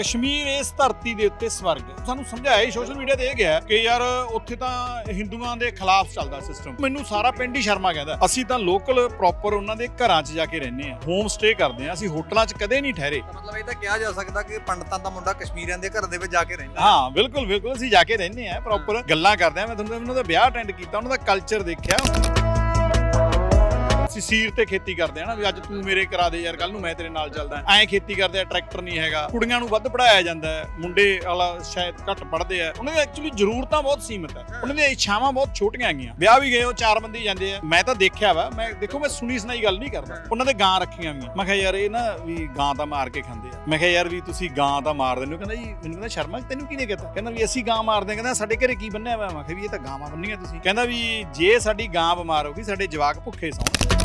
ਕਸ਼ਮੀਰ ਇਸ ਧਰਤੀ ਦੇ ਉੱਤੇ ਸਵਰਗ ਹੈ। ਸਾਨੂੰ ਸਮਝਾਇਆ ਹੀ ਸੋਸ਼ਲ ਮੀਡੀਆ ਤੇ ਇਹ ਗਿਆ ਕਿ ਯਾਰ ਉੱਥੇ ਤਾਂ ਹਿੰਦੂਆਂ ਦੇ ਖਿਲਾਫ ਚੱਲਦਾ ਸਿਸਟਮ ਮੈਨੂੰ ਸਾਰਾ ਪਿੰਡ ਹੀ ਸ਼ਰਮਾ ਕਹਿੰਦਾ ਅਸੀਂ ਤਾਂ ਲੋਕਲ ਪ੍ਰੋਪਰ ਉਹਨਾਂ ਦੇ ਘਰਾਂ 'ਚ ਜਾ ਕੇ ਰਹਿੰਦੇ ਆ ਹੋਮ ਸਟੇ ਕਰਦੇ ਆ ਅਸੀਂ ਹੋਟਲਾਂ 'ਚ ਕਦੇ ਨਹੀਂ ਠਹਿਰੇ। ਮਤਲਬ ਇਹ ਤਾਂ ਕਿਹਾ ਜਾ ਸਕਦਾ ਕਿ ਪੰਡਤਾਂ ਦਾ ਮੁੰਡਾ ਕਸ਼ਮੀਰੀਆਂ ਦੇ ਘਰ ਦੇ ਵਿੱਚ ਜਾ ਕੇ ਰਹਿੰਦਾ ਹਾਂ। ਬਿਲਕੁਲ ਬਿਲਕੁਲ। ਅਸੀਂ ਜਾ ਕੇ ਰਹਿੰਦੇ ਆ ਪ੍ਰੋਪਰ ਗੱਲਾਂ ਕਰਦੇ ਆ ਮੈਂ ਤੁਹਾਨੂੰ ਉਹਨਾਂ ਦਾ ਵਿਆਹ ਅਟੈਂਡ ਕੀਤਾ ਉਹਨਾਂ ਦਾ ਕਲਚਰ ਦੇਖਿਆ। ਅਸੀਂ ਸੀਰ ਤੇ ਖੇਤੀ ਕਰਦੇ ਆ ਨਾ ਵੀ ਅੱਜ ਤੂੰ ਮੇਰੇ ਕਰਾ ਦੇ ਯਾਰ ਕੱਲ ਨੂੰ ਮੈਂ ਤੇਰੇ ਨਾਲ ਚੱਲਦਾ। ਐਂ ਖੇਤੀ ਕਰਦੇ ਆ, ਟਰੈਕਟਰ ਨਹੀਂ ਹੈਗਾ। ਕੁੜੀਆਂ ਨੂੰ ਵੱਧ ਪੜਾਇਆ ਜਾਂਦਾ ਹੈ। ਮੁੰਡੇ ਵਾਲਾ ਸ਼ਾਇਦ ਘੱਟ ਪੜਦੇ ਆ। ਉਹਨਾਂ ਦੀ ਐਕਚੁਅਲੀ ਜ਼ਰੂਰਤਾਂ ਬਹੁਤ ਸੀਮਿਤ ਹੈ। ਉਹਨਾਂ ਦੀਆਂ ਇੱਛਾਵਾਂ ਬਹੁਤ ਛੋਟੀਆਂ ਹੈਗੀਆਂ। ਵਿਆਹ ਵੀ ਗਏ, ਉਹ ਚਾਰ ਬੰਦੇ ਜਾਂਦੇ ਆ। ਮੈਂ ਤਾਂ ਦੇਖਿਆ ਵਾ, ਮੈਂ ਦੇਖੋ, ਮੈਂ ਸੁਣੀ ਸੁਣਾਈ ਗੱਲ ਨਹੀਂ ਕਰਦਾ। ਉਹਨਾਂ ਦੇ ਗਾਂ ਰੱਖੀਆਂ ਵੀ ਮੈਂ ਕਿਹਾ, ਯਾਰ, ਇਹ ਨਾ ਵੀ ਗਾਂ ਤਾਂ ਮਾਰ ਕੇ ਖਾਂਦੇ ਆ। ਮੈਂ ਕਿਹਾ, ਯਾਰ, ਵੀ ਤੁਸੀਂ ਗਾਂ ਤਾਂ ਮਾਰ ਦਿੰਦੇ ਹੋ। ਕਹਿੰਦਾ ਜੀ, ਮੈਨੂੰ ਕਹਿੰਦਾ, ਸ਼ਰਮਾ, ਤੈਨੂੰ ਕਿਹਨੇ ਕਹਤਾ? ਕਹਿੰਦਾ ਵੀ, ਅਸੀਂ ਗਾਂ ਮਾਰਦੇ ਹਾਂ। ਕਹਿੰਦਾ, ਸਾਡੇ ਘਰੇ ਕੀ ਬੰਨਿਆ ਹੋਇਆ? ਮੈਂ ਕਿਹਾ, ਵੀ ਇਹ ਤਾਂ ਗਾਵਾਂ ਬੰਨੀਆਂ ਤੁਸੀਂ। ਕਹਿੰਦਾ ਵੀ, ਜੇ ਸਾਡੀ ਗਾਂ ਬਿਮਾਰ ਹੋ ਗਈ, ਸਾਡੇ ਜਵਾਕ ਭੁੱਖੇ ਸੌਣ।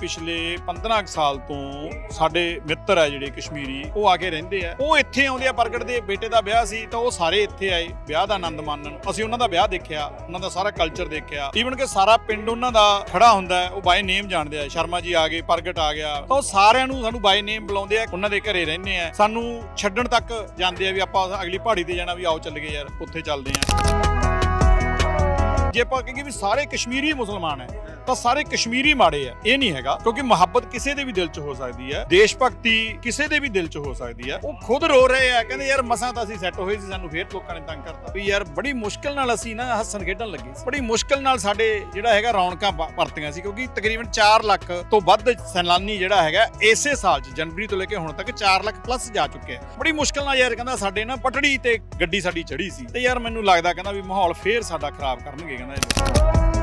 ਪਿਛਲੇ 15 ਕੁ ਸਾਲ ਤੋਂ ਸਾਡੇ ਮਿੱਤਰ ਆ ਜਿਹੜੇ ਕਸ਼ਮੀਰੀ, ਉਹ ਆ ਕੇ ਰਹਿੰਦੇ ਆ। ਉਹ ਇੱਥੇ ਆਉਂਦੇ ਆ ਪ੍ਰਗਟ ਦੇ, ਬੇਟੇ ਦਾ ਵਿਆਹ ਸੀ ਤਾਂ ਉਹ ਸਾਰੇ ਇੱਥੇ ਆਏ, ਵਿਆਹ ਦਾ ਆਨੰਦ ਮਾਣਨ। ਅਸੀਂ ਉਹਨਾਂ ਦਾ ਵਿਆਹ ਦੇਖਿਆ, ਉਹਨਾਂ ਦਾ ਸਾਰਾ ਕਲਚਰ ਦੇਖਿਆ। ਈਵਨ ਕਿ ਸਾਰਾ ਪਿੰਡ ਉਹਨਾਂ ਦਾ ਖੜਾ ਹੁੰਦਾ ਉਹ ਬਾਏ ਨੇਮ ਜਾਣਦੇ ਆ। ਸ਼ਰਮਾ ਜੀ ਆ ਗਏ, ਪ੍ਰਗਟ ਆ ਗਿਆ। ਤਾਂ ਉਹ ਸਾਰਿਆਂ ਨੂੰ ਸਾਨੂੰ ਬਾਏ ਨੇਮ ਬੁਲਾਉਂਦੇ ਆ, ਉਹਨਾਂ ਦੇ ਘਰੇ ਰਹਿੰਦੇ ਆ। ਸਾਨੂੰ ਛੱਡਣ ਤੱਕ ਜਾਂਦੇ ਆ ਵੀ ਆਪਾਂ ਅਗਲੀ ਪਹਾੜੀ ਤੇ ਜਾਣਾ ਵੀ ਆਓ ਚੱਲੀਏ ਯਾਰ, ਉੱਥੇ ਚੱਲਦੇ ਆ। ਜੇ ਆਪਾਂ ਕਹੀਏ ਵੀ ਸਾਰੇ ਕਸ਼ਮੀਰੀ ਮੁਸਲਮਾਨ ਹੈ ਤਾਂ ਸਾਰੇ ਕਸ਼ਮੀਰੀ ਮਾੜੇ ਆ, ਇਹ ਨਹੀਂ ਹੈਗਾ, ਕਿਉਂਕਿ ਮੁਹੱਬਤ ਕਿਸੇ ਦੇ ਵੀ ਦਿਲ 'ਚ ਹੋ ਸਕਦੀ ਹੈ ਦੇਸ਼ ਭਗਤੀ ਕਿਸੇ ਦੇ ਵੀ ਦਿਲ 'ਚ ਹੋ ਸਕਦੀ ਹੈ ਉਹ ਖੁਦ ਰੋ ਰਹੇ ਆ, ਕਹਿੰਦੇ ਯਾਰ ਮਸਾਂ ਤਾਂ ਅਸੀਂ ਸੈੱਟ ਹੋਏ ਸੀ, ਸਾਨੂੰ ਫੇਰ ਲੋਕਾਂ ਨੇ ਤੰਗ ਕਰਤਾ। ਵੀ ਯਾਰ ਬੜੀ ਮੁਸ਼ਕਲ ਨਾਲ ਅਸੀਂ ਨਾ ਹੱਸਣ ਖੇਡਣ ਲੱਗੇ ਬੜੀ ਮੁਸ਼ਕਲ ਨਾਲ ਸਾਡੇ ਜਿਹੜਾ ਹੈਗਾ ਰੌਣਕਾਂ ਪ- ਪਰਤੀਆਂ ਸੀ, ਕਿਉਂਕਿ ਤਕਰੀਬਨ 4 ਲੱਖ ਤੋਂ ਵੱਧ ਸੈਲਾਨੀ ਜਿਹੜਾ ਹੈਗਾ, ਇਸੇ ਸਾਲ 'ਚ, ਜਨਵਰੀ ਤੋਂ ਲੈ ਕੇ ਹੁਣ ਤੱਕ 4 ਲੱਖ ਪਲੱਸ ਜਾ ਚੁੱਕੇ ਹੈ ਬੜੀ ਮੁਸ਼ਕਲ ਨਾਲ ਯਾਰ ਕਹਿੰਦਾ ਸਾਡੇ ਨਾ ਪਟੜੀ ਤੇ ਗੱਡੀ ਸਾਡੀ ਚੜੀ ਸੀ। ਤੇ ਯਾਰ ਮੈਨੂੰ ਲੱਗਦਾ ਕਹਿੰਦਾ ਵੀ ਮਾਹੌਲ ਫੇਰ ਸਾਡਾ ਖਰਾਬ ਕਰਨਗੇ, ਕਹਿੰਦਾ ਇਹ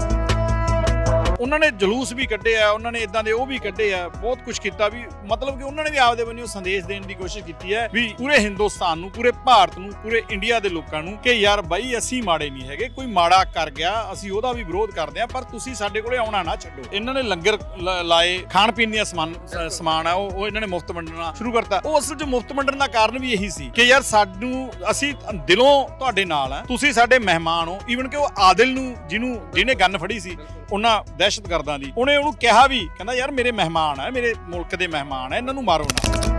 ਉਹਨਾਂ ਨੇ ਜਲੂਸ ਵੀ ਕੱਢੇ ਆ, ਉਹਨਾਂ ਨੇ ਇਦਾਂ ਦੇ ਉਹ ਵੀ ਕੱਢੇ ਆ, ਬਹੁਤ ਕੁਝ ਕੀਤਾ ਵੀ, ਮਤਲਬ ਕਿ ਉਹਨਾਂ ਨੇ ਵੀ ਆਪਦੇ ਵੱਲੋਂ ਸੰਦੇਸ਼ ਦੇਣ ਦੀ ਕੋਸ਼ਿਸ਼ ਕੀਤੀ ਹੈ ਵੀ ਪੂਰੇ ਹਿੰਦੁਸਤਾਨ ਨੂੰ, ਪੂਰੇ ਭਾਰਤ ਨੂੰ, ਪੂਰੇ ਇੰਡੀਆ ਦੇ ਲੋਕਾਂ ਨੂੰ ਕਿ ਯਾਰ ਬਾਈ ਅਸੀਂ ਮਾੜੇ ਨਹੀਂ ਹੈਗੇ, ਕੋਈ ਮਾੜਾ ਕਰ ਗਿਆ, ਅਸੀਂ ਉਹਦਾ ਵੀ ਵਿਰੋਧ ਕਰਦੇ ਆ ਪਰ ਤੁਸੀਂ ਸਾਡੇ ਕੋਲੇ ਆਉਣਾ ਨਾ ਛੱਡੋ। ਇਹਨਾਂ ਨੇ ਲੰਗਰ ਲਾਏ, ਖਾਣ ਪੀਣ ਦੀਆਂ ਸਮਾਨ ਸਮਾਨ ਆ, ਉਹ ਉਹ ਇਹਨਾਂ ਨੇ ਮੁਫਤ ਵੰਡਣਾ ਸ਼ੁਰੂ ਕਰਤਾ। ਉਹ ਅਸਲ 'ਚ ਮੁਫਤ ਵੰਡਣ ਦਾ ਕਾਰਨ ਵੀ ਇਹੀ ਸੀ ਕਿ ਯਾਰ ਸਾਨੂੰ, ਅਸੀਂ ਦਿਲੋਂ ਤੁਹਾਡੇ ਨਾਲ ਆ ਤੁਸੀਂ ਸਾਡੇ ਮਹਿਮਾਨ ਹੋ ਈਵਨ ਕਿ ਉਹ ਆਦਿਲ ਨੂੰ, ਜਿਹਨੂੰ, ਜਿਹਨੇ ਗੰਨ ਫੜੀ ਸੀ ਉਹਨਾਂ ਦਹਿਸ਼ਤਗਰਦਾਂ ਦੀ। ਉਹਨੇ ਉਹਨੂੰ ਕਿਹਾ ਵੀ, ਕਹਿੰਦਾ, ਯਾਰ, ਮੇਰੇ ਮਹਿਮਾਨ ਆ, ਮੇਰੇ ਮੁਲਕ ਦੇ ਮਹਿਮਾਨ ਆ, ਇਹਨਾਂ ਨੂੰ ਮਾਰੋ ਨਾ।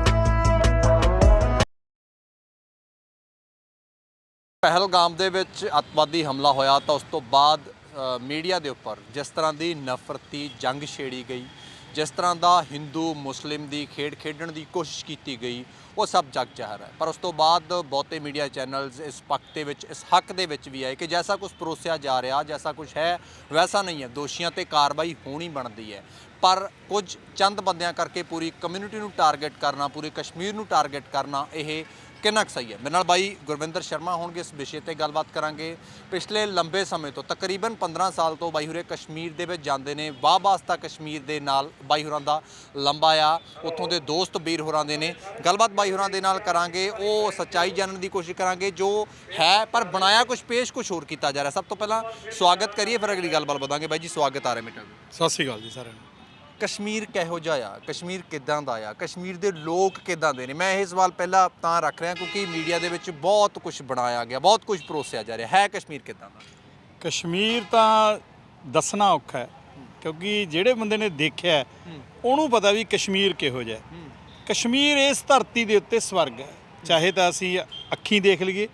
ਪਹਿਲਗਾਮ ਦੇ ਵਿੱਚ ਅੱਤਵਾਦੀ ਹਮਲਾ ਹੋਇਆ ਤਾਂ ਉਸ ਤੋਂ ਬਾਅਦ ਮੀਡੀਆ ਦੇ ਉੱਪਰ ਜਿਸ ਤਰ੍ਹਾਂ ਦੀ ਨਫ਼ਰਤੀ ਜੰਗ ਛੇੜੀ ਗਈ, ਜਿਸ ਤਰ੍ਹਾਂ ਦਾ ਹਿੰਦੂ, ਮੁਸਲਿਮ ਦੀ ਖੇਡ ਖੇਡਣ ਦੀ ਕੋਸ਼ਿਸ਼ ਕੀਤੀ ਗਈ ਉਹ ਸਭ ਜਗ ਜ਼ਾਹਰ ਹੈ। ਪਰ ਉਸ ਤੋਂ ਬਾਅਦ ਬਹੁਤੇ ਮੀਡੀਆ ਚੈਨਲਸ ਇਸ ਪੱਖ ਦੇ ਵਿੱਚ, ਇਸ ਹੱਕ ਦੇ ਵਿੱਚ ਵੀ ਆਏ ਕਿ ਜੈਸਾ ਕੁਝ ਪਰੋਸਿਆ ਜਾ ਰਿਹਾ, ਜੈਸਾ ਕੁਝ ਹੈ, ਵੈਸਾ ਨਹੀਂ ਹੈ। ਦੋਸ਼ੀਆਂ ਤੇ ਕਾਰਵਾਈ ਹੋਣੀ ਬਣਦੀ ਹੈ। ਪਰ ਕੁਝ ਚੰਦ ਬੰਦਿਆਂ ਕਰਕੇ ਪੂਰੀ ਕਮਿਊਨਿਟੀ ਨੂੰ ਟਾਰਗੇਟ ਕਰਨਾ, ਪੂਰੇ ਕਸ਼ਮੀਰ ਨੂੰ ਟਾਰਗੇਟ ਕਰਨਾ, ਇਹ ਕਿੰਨਾ ਕੁ ਸਹੀ ਹੈ? ਮੇਰੇ ਨਾਲ ਬਾਈ ਗੁਰਵਿੰਦਰ ਸ਼ਰਮਾ ਹੋਣਗੇ ਇਸ ਵਿਸ਼ੇ ਤੇ ਗੱਲਬਾਤ ਕਰਾਂਗੇ। ਪਿਛਲੇ ਲੰਬੇ ਸਮੇਂ ਤੋਂ, ਤਕਰੀਬਨ 15 ਸਾਲ ਤੋਂ ਬਾਈ ਹੁਰੇ ਕਸ਼ਮੀਰ ਦੇ ਵਿੱਚ ਜਾਂਦੇ ਨੇ। ਵਾਹ ਵਾਸਤਾ ਕਸ਼ਮੀਰ ਦੇ ਨਾਲ ਬਾਈ ਹੁਰਾਂ ਦਾ ਲੰਬਾ ਆ। ਉੱਥੋਂ ਦੇ ਦੋਸਤ ਵੀਰ ਹੋਰਾਂ ਦੇ ਨੇ। ਗੱਲਬਾਤ ਬਾਈ ਹੁਰਾਂ ਦੇ ਨਾਲ ਕਰਾਂਗੇ। ਉਹ ਸੱਚਾਈ ਜਾਣਨ ਦੀ ਕੋਸ਼ਿਸ਼ ਕਰਾਂਗੇ, ਜੋ ਹੈ, ਪਰ ਬਣਾਇਆ ਕੁਝ ਪੇਸ਼ ਕੁਝ ਹੋਰ ਕੀਤਾ ਜਾ ਰਿਹਾ। ਸਭ ਤੋਂ ਪਹਿਲਾਂ ਸਵਾਗਤ ਕਰੀਏ, ਫਿਰ ਅਗਲੀ ਗੱਲਬਾਤ ਵਧਾਂਗੇ। ਬਾਈ ਜੀ, ਸਵਾਗਤ ਆ ਰਿਹਾ ਮੇਟਾ ਸਤਿ ਸ਼੍ਰੀ ਅਕਾਲ ਜੀ ਸਾਰਿਆਂ ਨੂੰ। ਕਸ਼ਮੀਰ ਕਿਹੋ ਜਿਹਾ ਆ? ਕਸ਼ਮੀਰ ਕਿੱਦਾਂ ਦਾ ਆ? ਕਸ਼ਮੀਰ ਦੇ ਲੋਕ ਕਿੱਦਾਂ ਦੇ ਨੇ? ਮੈਂ ਇਹ ਸਵਾਲ ਪਹਿਲਾਂ ਤਾਂ ਰੱਖ ਰਿਹਾ ਕਿਉਂਕਿ ਮੀਡੀਆ ਦੇ ਵਿੱਚ ਬਹੁਤ ਕੁਝ ਬਣਾਇਆ ਗਿਆ ਬਹੁਤ ਕੁਝ ਪਰੋਸਿਆ ਜਾ ਰਿਹਾ। ਹੈ ਕਸ਼ਮੀਰ ਕਿੱਦਾਂ ਦਾ? ਕਸ਼ਮੀਰ ਤਾਂ ਦੱਸਣਾ ਔਖਾ ਹੈ ਕਿਉਂਕਿ ਜਿਹੜੇ ਬੰਦੇ ਨੇ ਦੇਖਿਆ ਉਹਨੂੰ ਪਤਾ ਵੀ ਕਸ਼ਮੀਰ ਕਿਹੋ ਜਿਹਾ। ਕਸ਼ਮੀਰ ਇਸ ਧਰਤੀ ਦੇ ਉੱਤੇ ਸਵਰਗ ਹੈ। ਚਾਹੇ ਤਾਂ ਅਸੀਂ ਅੱਖੀਂ ਦੇਖ ਲਈਏ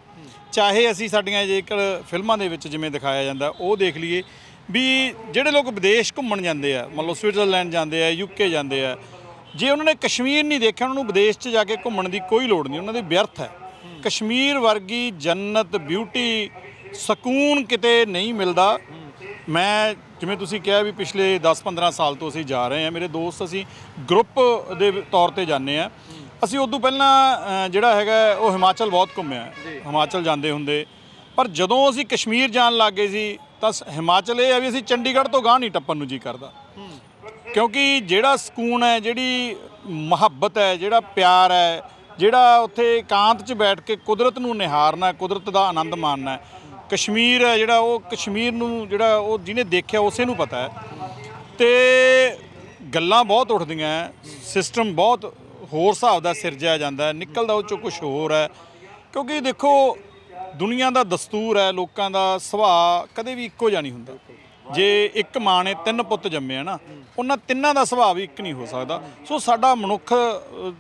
ਚਾਹੇ ਅਸੀਂ ਸਾਡੀਆਂ ਜੇਕਰ ਫਿਲਮਾਂ ਦੇ ਵਿੱਚ ਜਿਵੇਂ ਦਿਖਾਇਆ ਜਾਂਦਾ ਉਹ ਦੇਖ ਲਈਏ ਵੀ ਜਿਹੜੇ ਲੋਕ ਵਿਦੇਸ਼ ਘੁੰਮਣ ਜਾਂਦੇ ਆ ਮੰਨ ਲਓ ਸਵਿਟਜ਼ਰਲੈਂਡ ਜਾਂਦੇ ਆ ਯੂਕੇ ਜਾਂਦੇ ਆ ਜੇ ਉਹਨਾਂ ਨੇ ਕਸ਼ਮੀਰ ਨਹੀਂ ਦੇਖਿਆ ਉਹਨਾਂ ਨੂੰ ਵਿਦੇਸ਼ 'ਚ ਜਾ ਕੇ ਘੁੰਮਣ ਦੀ ਕੋਈ ਲੋੜ ਨਹੀਂ ਉਹਨਾਂ ਦੀ ਵਿਅਰਥ ਹੈ। ਕਸ਼ਮੀਰ ਵਰਗੀ ਜੰਨਤ ਬਿਊਟੀ ਸਕੂਨ ਕਿਤੇ ਨਹੀਂ ਮਿਲਦਾ। ਮੈਂ ਜਿਵੇਂ ਤੁਸੀਂ ਕਿਹਾ ਵੀ ਪਿਛਲੇ 10-15 ਸਾਲ ਤੋਂ ਅਸੀਂ ਜਾ ਰਹੇ ਹਾਂ ਮੇਰੇ ਦੋਸਤ ਅਸੀਂ ਗਰੁੱਪ ਦੇ ਤੌਰ ਤੇ ਜਾਂਦੇ ਆ ਅਸੀਂ ਉਦੋਂ ਪਹਿਲਾਂ ਜਿਹੜਾ ਹੈਗਾ ਉਹ ਹਿਮਾਚਲ ਬਹੁਤ ਘੁੰਮਿਆ। ਹਿਮਾਚਲ ਜਾਂਦੇ ਹੁੰਦੇ। ਪਰ ਜਦੋਂ ਅਸੀਂ ਕਸ਼ਮੀਰ ਜਾਣ ਲੱਗ ਗਏ ਸੀ, ਤਾਂ ਸ- ਹਿਮਾਚਲ ਇਹ ਹੈ ਵੀ ਅਸੀਂ ਚੰਡੀਗੜ੍ਹ ਤੋਂ ਗਾਂਹ ਨਹੀਂ ਟੱਪਣ ਨੂੰ ਜੀ ਕਰਦਾ। ਕਿਉਂਕਿ ਜਿਹੜਾ ਸਕੂਨ ਹੈ, ਜਿਹੜੀ ਮੁਹੱਬਤ ਹੈ, ਜਿਹੜਾ ਪਿਆਰ ਹੈ, ਜਿਹੜਾ ਉੱਥੇ ਇਕਾਂਤ 'ਚ ਬੈਠ ਕੇ ਕੁਦਰਤ ਨੂੰ ਨਿਹਾਰਨਾ ਕੁਦਰਤ ਦਾ ਆਨੰਦ ਮਾਣਨਾ ਕਸ਼ਮੀਰ ਹੈ ਜਿਹੜਾ, ਉਹ ਕਸ਼ਮੀਰ ਨੂੰ ਜਿਹੜਾ ਉਹ ਜਿਹਨੇ ਦੇਖਿਆ, ਉਸੇ ਨੂੰ ਪਤਾ ਹੈ। ਤੇ ਗੱਲਾਂ ਬਹੁਤ ਉੱਠਦੀਆਂ ਸਿਸਟਮ ਬਹੁਤ ਹੋਰ ਹਿਸਾਬ ਦਾ ਸਿਰਜਿਆ ਜਾਂਦਾ ਨਿਕਲਦਾ ਉਹ ਚੋਂ ਕੁਝ ਹੋਰ ਹੈ। ਕਿਉਂਕਿ ਦੇਖੋ ਦੁਨੀਆ ਦਾ ਦਸਤੂਰ ਹੈ ਲੋਕਾਂ ਦਾ ਸੁਭਾਅ ਕਦੇ ਵੀ ਇੱਕੋ ਜਿਹਾ ਨਹੀਂ ਹੁੰਦਾ। ਜੇ ਇੱਕ ਮਾਂ ਨੇ ਤਿੰਨ ਪੁੱਤ ਜੰਮੇ ਆ ਨਾ ਉਹਨਾਂ ਤਿੰਨਾਂ ਦਾ ਸੁਭਾਅ ਵੀ ਇੱਕ ਨਹੀਂ ਹੋ ਸਕਦਾ। ਸੋ ਸਾਡਾ ਮਨੁੱਖ